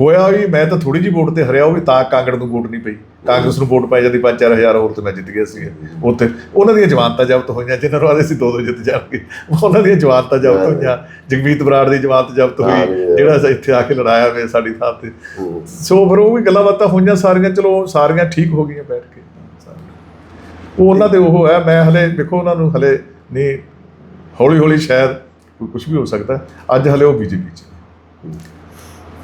ਹੋਇਆ ਵੀ ਮੈਂ ਤਾਂ ਥੋੜੀ ਜਿਹੀ ਵੋਟ ਤੇ ਹਰਿਆ ਉਹ ਵੀ ਤਾਂ ਕਾਂਗੜ ਨੂੰ ਵੋਟ ਨਹੀਂ ਪਈ। ਕਾਂਗਰਸ ਨੂੰ ਵੋਟ ਪਾਈ ਜਾਂਦੀ 5-4000 ਹੋਰ ਤੇ ਮੈਂ ਜਿੱਤ ਗਿਆ ਸੀ ਉੱਥੇ ਉਹਨਾਂ ਦੀਆਂ ਜਵਾਨਤਾਂ ਜ਼ਬਤ ਹੋਈਆਂ ਜਿਨ੍ਹਾਂ ਨੂੰ ਆਦੇ ਸੀ ਦੋ ਦੋ ਜਿੱਤ ਜਾਣਗੇ ਉਹਨਾਂ ਦੀਆਂ ਜਵਾਨਤਾਂ ਜ਼ਬਤ ਹੋਈਆਂ ਜਗਮੀਤ ਬਰਾੜ ਦੀ ਜਵਾਨਤ ਜ਼ਬਤ ਹੋਈ ਜਿਹੜਾ ਇੱਥੇ ਆ ਕੇ ਲੜਾਇਆ ਵੇ ਸਾਡੀ ਥਾਂ ਤੇ। ਸੋ ਫਿਰ ਉਹ ਵੀ ਗੱਲਾਂ ਬਾਤਾਂ ਹੋਈਆਂ ਸਾਰੀਆਂ ਚਲੋ ਸਾਰੀਆਂ ਠੀਕ ਹੋ ਗਈਆਂ ਬੈਠ ਕੇ। ਉਹ ਉਹਨਾਂ ਦੇ ਉਹ ਹੈ ਮੈਂ ਹਲੇ ਦੇਖੋ ਉਹਨਾਂ ਨੂੰ ਹਲੇ ਨਹੀਂ ਹੌਲੀ ਹੌਲੀ ਸ਼ਾਇਦ ਕੁਝ ਵੀ ਹੋ ਸਕਦਾ। ਅੱਜ ਹਲੇ ਉਹ ਬੀਜੇਪੀ ਚ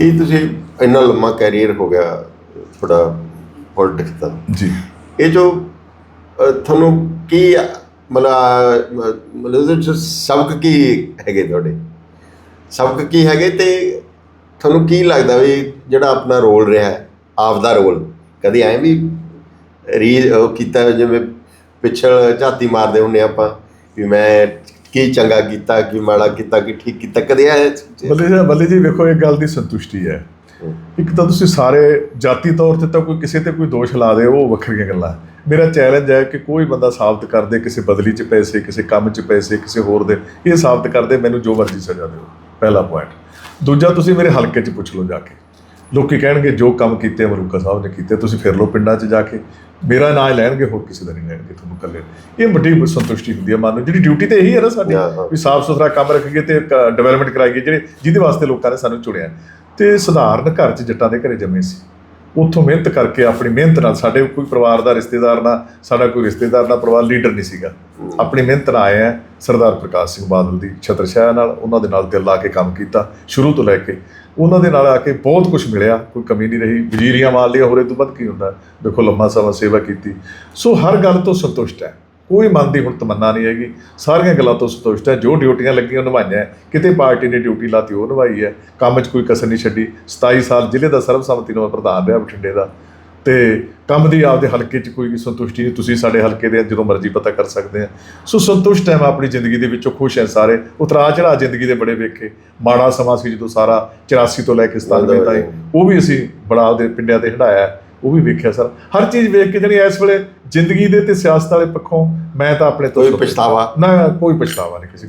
ਇਹ ਤੁਸੀਂ ਇੰਨਾ ਲੰਮਾ ਕੈਰੀਅਰ ਹੋ ਗਿਆ ਤੁਹਾਡਾ ਪੋਲਿਟਿਕਸ ਦਾ।
ਜੀ।
ਇਹ ਜੋ ਅਹ, ਤੁਹਾਨੂੰ ਕੀ ਮਤਲਬ ਮਤਲਬ ਇਹਦੇ ਚ ਸਬਕ ਕੀ ਹੈਗੇ ਤੁਹਾਡੇ? ਸਬਕ ਕੀ ਹੈਗੇ ਤੇ ਤੁਹਾਨੂੰ ਕੀ ਲੱਗਦਾ ਵੀ ਜਿਹੜਾ ਆਪਣਾ ਰੋਲ ਰਿਹਾ ਹੈ ਆਪ ਦਾ ਰੋਲ ਕਦੇ ਐਂ ਵੀ ਰੀ ਉਹ ਕੀਤਾ ਜਿਵੇਂ ਪਿਛਲ ਝਾਤੀ ਮਾਰਦੇ ਹੁੰਨੇ ਆਪਾਂ ਵੀ ਮੈਂ ਕੀ ਚੰਗਾ ਕੀਤਾ ਕੀ ਮਾੜਾ ਕੀਤਾ ਕੀ ਠੀਕ ਕੀਤਾ ਕਦੇ ਐ
ਬੱਲੇ ਜੀ ਬੱਲੇ ਜੀ ਵੇਖੋ ਇੱਕ ਗੱਲ ਦੀ ਸੰਤੁਸ਼ਟੀ ਹੈ। ਇੱਕ ਤਾਂ ਤੁਸੀਂ ਸਾਰੇ ਜਾਤੀ ਤੌਰ ਤੇ ਤਾਂ ਕੋਈ ਕਿਸੇ ਤੇ ਕੋਈ ਦੋਸ਼ ਲਾ ਦੇ ਉਹ ਵੱਖਰੀਆਂ ਗੱਲਾਂ। ਮੇਰਾ ਚੈਲੰਜ ਹੈ ਕਿ ਕੋਈ ਬੰਦਾ ਸਾਬਤ ਕਰ ਦੇ ਕਿਸੇ ਬਦਲੀ 'ਚ ਪੈਸੇ ਕਿਸੇ ਕੰਮ 'ਚ ਪੈਸੇ ਕਿਸੇ ਹੋਰ ਦੇ ਇਹ ਸਾਬਤ ਕਰ ਦੇ ਮੈਨੂੰ ਜੋ ਮਰਜ਼ੀ ਸਜ਼ਾ ਦਿਓ। ਪਹਿਲਾ ਪੁਆਇੰਟ ਦੂਜਾ ਤੁਸੀਂ ਮੇਰੇ ਹਲਕੇ 'ਚ ਪੁੱਛ ਲਓ ਜਾ ਕੇ। ਲੋਕੀ ਕਹਿਣਗੇ ਜੋ ਕੰਮ ਕੀਤੇ ਮਲੂਕਾ ਸਾਹਿਬ ਨੇ ਕੀਤੇ ਤੁਸੀਂ ਫਿਰ ਲਓ ਪਿੰਡਾਂ 'ਚ ਜਾ ਕੇ। ਮੇਰਾ ਨਾਂ ਲੈਣਗੇ ਹੋਰ ਕਿਸੇ ਦਾ ਨਹੀਂ ਲੈਣਗੇ ਤੁਹਾਨੂੰ ਇਕੱਲੇ। ਇਹ ਵੱਡੀ ਸੰਤੁਸ਼ਟੀ ਹੁੰਦੀ ਹੈ ਮਨ ਨੂੰ। ਜਿਹੜੀ ਡਿਊਟੀ ਤੇ ਇਹੀ ਹੈ ਨਾ ਸਾਡੀ। ਵੀ ਸਾਫ਼ ਸੁਥਰਾ ਕੰਮ ਰੱਖੀਏ ਤੇ ਡਿਵੈਲਪਮੈਂਟ ਕਰਾਈਏ ਜਿਹੜੇ ਜਿਹਦੇ ਵਾਸਤੇ ਲੋਕਾਂ ਨੇ ਸਾਨੂੰ ਚੁਣਿਆ। ਤੇ ਸਧਾਰਨ ਘਰ 'ਚ ਜੱਟਾਂ ਦੇ ਘਰੇ ਜੰਮੇ ਸੀ। ਉੱਥੋਂ ਮਿਹਨਤ ਕਰਕੇ ਆਪਣੀ ਮਿਹਨਤ ਨਾਲ ਸਾਡੇ ਕੋਈ ਪਰਿਵਾਰ ਦਾ ਰਿਸ਼ਤੇਦਾਰ ਨਾ ਸਾਡਾ ਕੋਈ ਰਿਸ਼ਤੇਦਾਰ ਨਾ ਪਰਿਵਾਰ ਲੀਡਰ ਨਹੀਂ ਸੀਗਾ। ਆਪਣੀ ਮਿਹਨਤ ਨਾਲ ਆਏ ਆ ਸਰਦਾਰ ਪ੍ਰਕਾਸ਼ ਸਿੰਘ ਬਾਦਲ ਦੀ ਛਤਰਛਾਇਆ ਨਾਲ ਉਹਨਾਂ ਦੇ ਨਾਲ ਦਿਲ ਲਾ ਕੇ ਕੰਮ ਕੀਤਾ ਸ਼ੁਰੂ ਤੋਂ ਲੈ ਕੇ। ਉਹਨਾਂ ਦੇ ਨਾਲ ਆ ਕੇ ਬਹੁਤ ਕੁਝ ਮਿਲਿਆ, ਕੋਈ ਕਮੀ ਨਹੀਂ ਰਹੀ। ਵਜ਼ੀਰੀਆਂ ਮਾਰ ਹੋਰ ਇਹ ਤੋਂ ਵੱਧ ਕੀ ਹੁੰਦਾ? ਦੇਖੋ, ਲੰਮਾ ਸਮਾਂ ਸੇਵਾ ਕੀਤੀ। ਸੋ ਹਰ ਗੱਲ ਤੋਂ ਸੰਤੁਸ਼ਟ ਹੈ। ਕੋਈ ਮਨ ਦੀ ਹੁਣ ਤਮੰਨਾ ਨਹੀਂ ਹੈਗੀ। ਸਾਰੀਆਂ ਗੱਲਾਂ ਤੋਂ ਸੰਤੁਸ਼ਟ ਹੈ। ਜੋ ਡਿਊਟੀਆਂ ਲੱਗੀਆਂ ਨਿਭਾਈਆਂ ਕਿਤੇ ਪਾਰਟੀ ਨੇ ਡਿਊਟੀ ਲਾਤੀ, ਉਹ ਨਿਭਾਈ ਹੈ। ਕੰਮ 'ਚ ਕੋਈ ਕਸਰ ਨਹੀਂ ਛੱਡੀ। 27 ਸਾਲ ਜ਼ਿਲ੍ਹੇ ਦਾ ਸਰਬਸੰਮਤੀ ਨਾਲ ਪ੍ਰਧਾਨ ਰਿਹਾ ਬਠਿੰਡੇ ਦਾ। ਤੇ ਕੰਮ ਦੀ ਆਪਦੇ ਹਲਕੇ 'ਚ ਕੋਈ ਸੰਤੁਸ਼ਟੀ ਨਹੀਂ ਤੁਸੀਂ ਸਾਡੇ ਹਲਕੇ ਦੇ ਜਦੋਂ ਮਰਜ਼ੀ ਪਤਾ ਕਰ ਸਕਦੇ ਆ। ਸੋ ਸੰਤੁਸ਼ਟ ਹੈ ਮੈਂ ਆਪਣੀ ਜ਼ਿੰਦਗੀ ਦੇ ਵਿੱਚੋਂ ਖੁਸ਼ ਹਾਂ ਸਾਰੇ। ਉਤਰਾ ਚੜਾ ਜ਼ਿੰਦਗੀ ਦੇ ਬੜੇ ਵੇਖੇ। ਮਾੜਾ ਸਮਾਂ ਸੀ ਜਦੋਂ ਸਾਰਾ 84 ਤੋਂ ਲੈ ਕੇ 97 ਤਾਈਂ। ਉਹ ਵੀ ਅਸੀਂ ਬੜਾ ਉਹਦੇ ਪਿੰਡਾਂ ਤੇ ਹਟਾਇਆ ਉਹ ਵੀ ਵੇਖਿਆ ਸਰ। ਹਰ ਚੀਜ਼ ਵੇਖ ਕੇ ਜਿਹੜੀ ਇਸ ਵੇਲੇ ਜ਼ਿੰਦਗੀ ਦੇ ਤੇ ਸਿਆਸਤ ਵਾਲੇ ਪੱਖੋਂ ਮੈਂ ਤਾਂ ਆਪਣੇ ਤੋਂ
ਕੋਈ। ਪਛਤਾਵਾ?
ਨਾ ਕੋਈ ਪਛਤਾਵਾ ਨਹੀਂ ਕਿਸੇ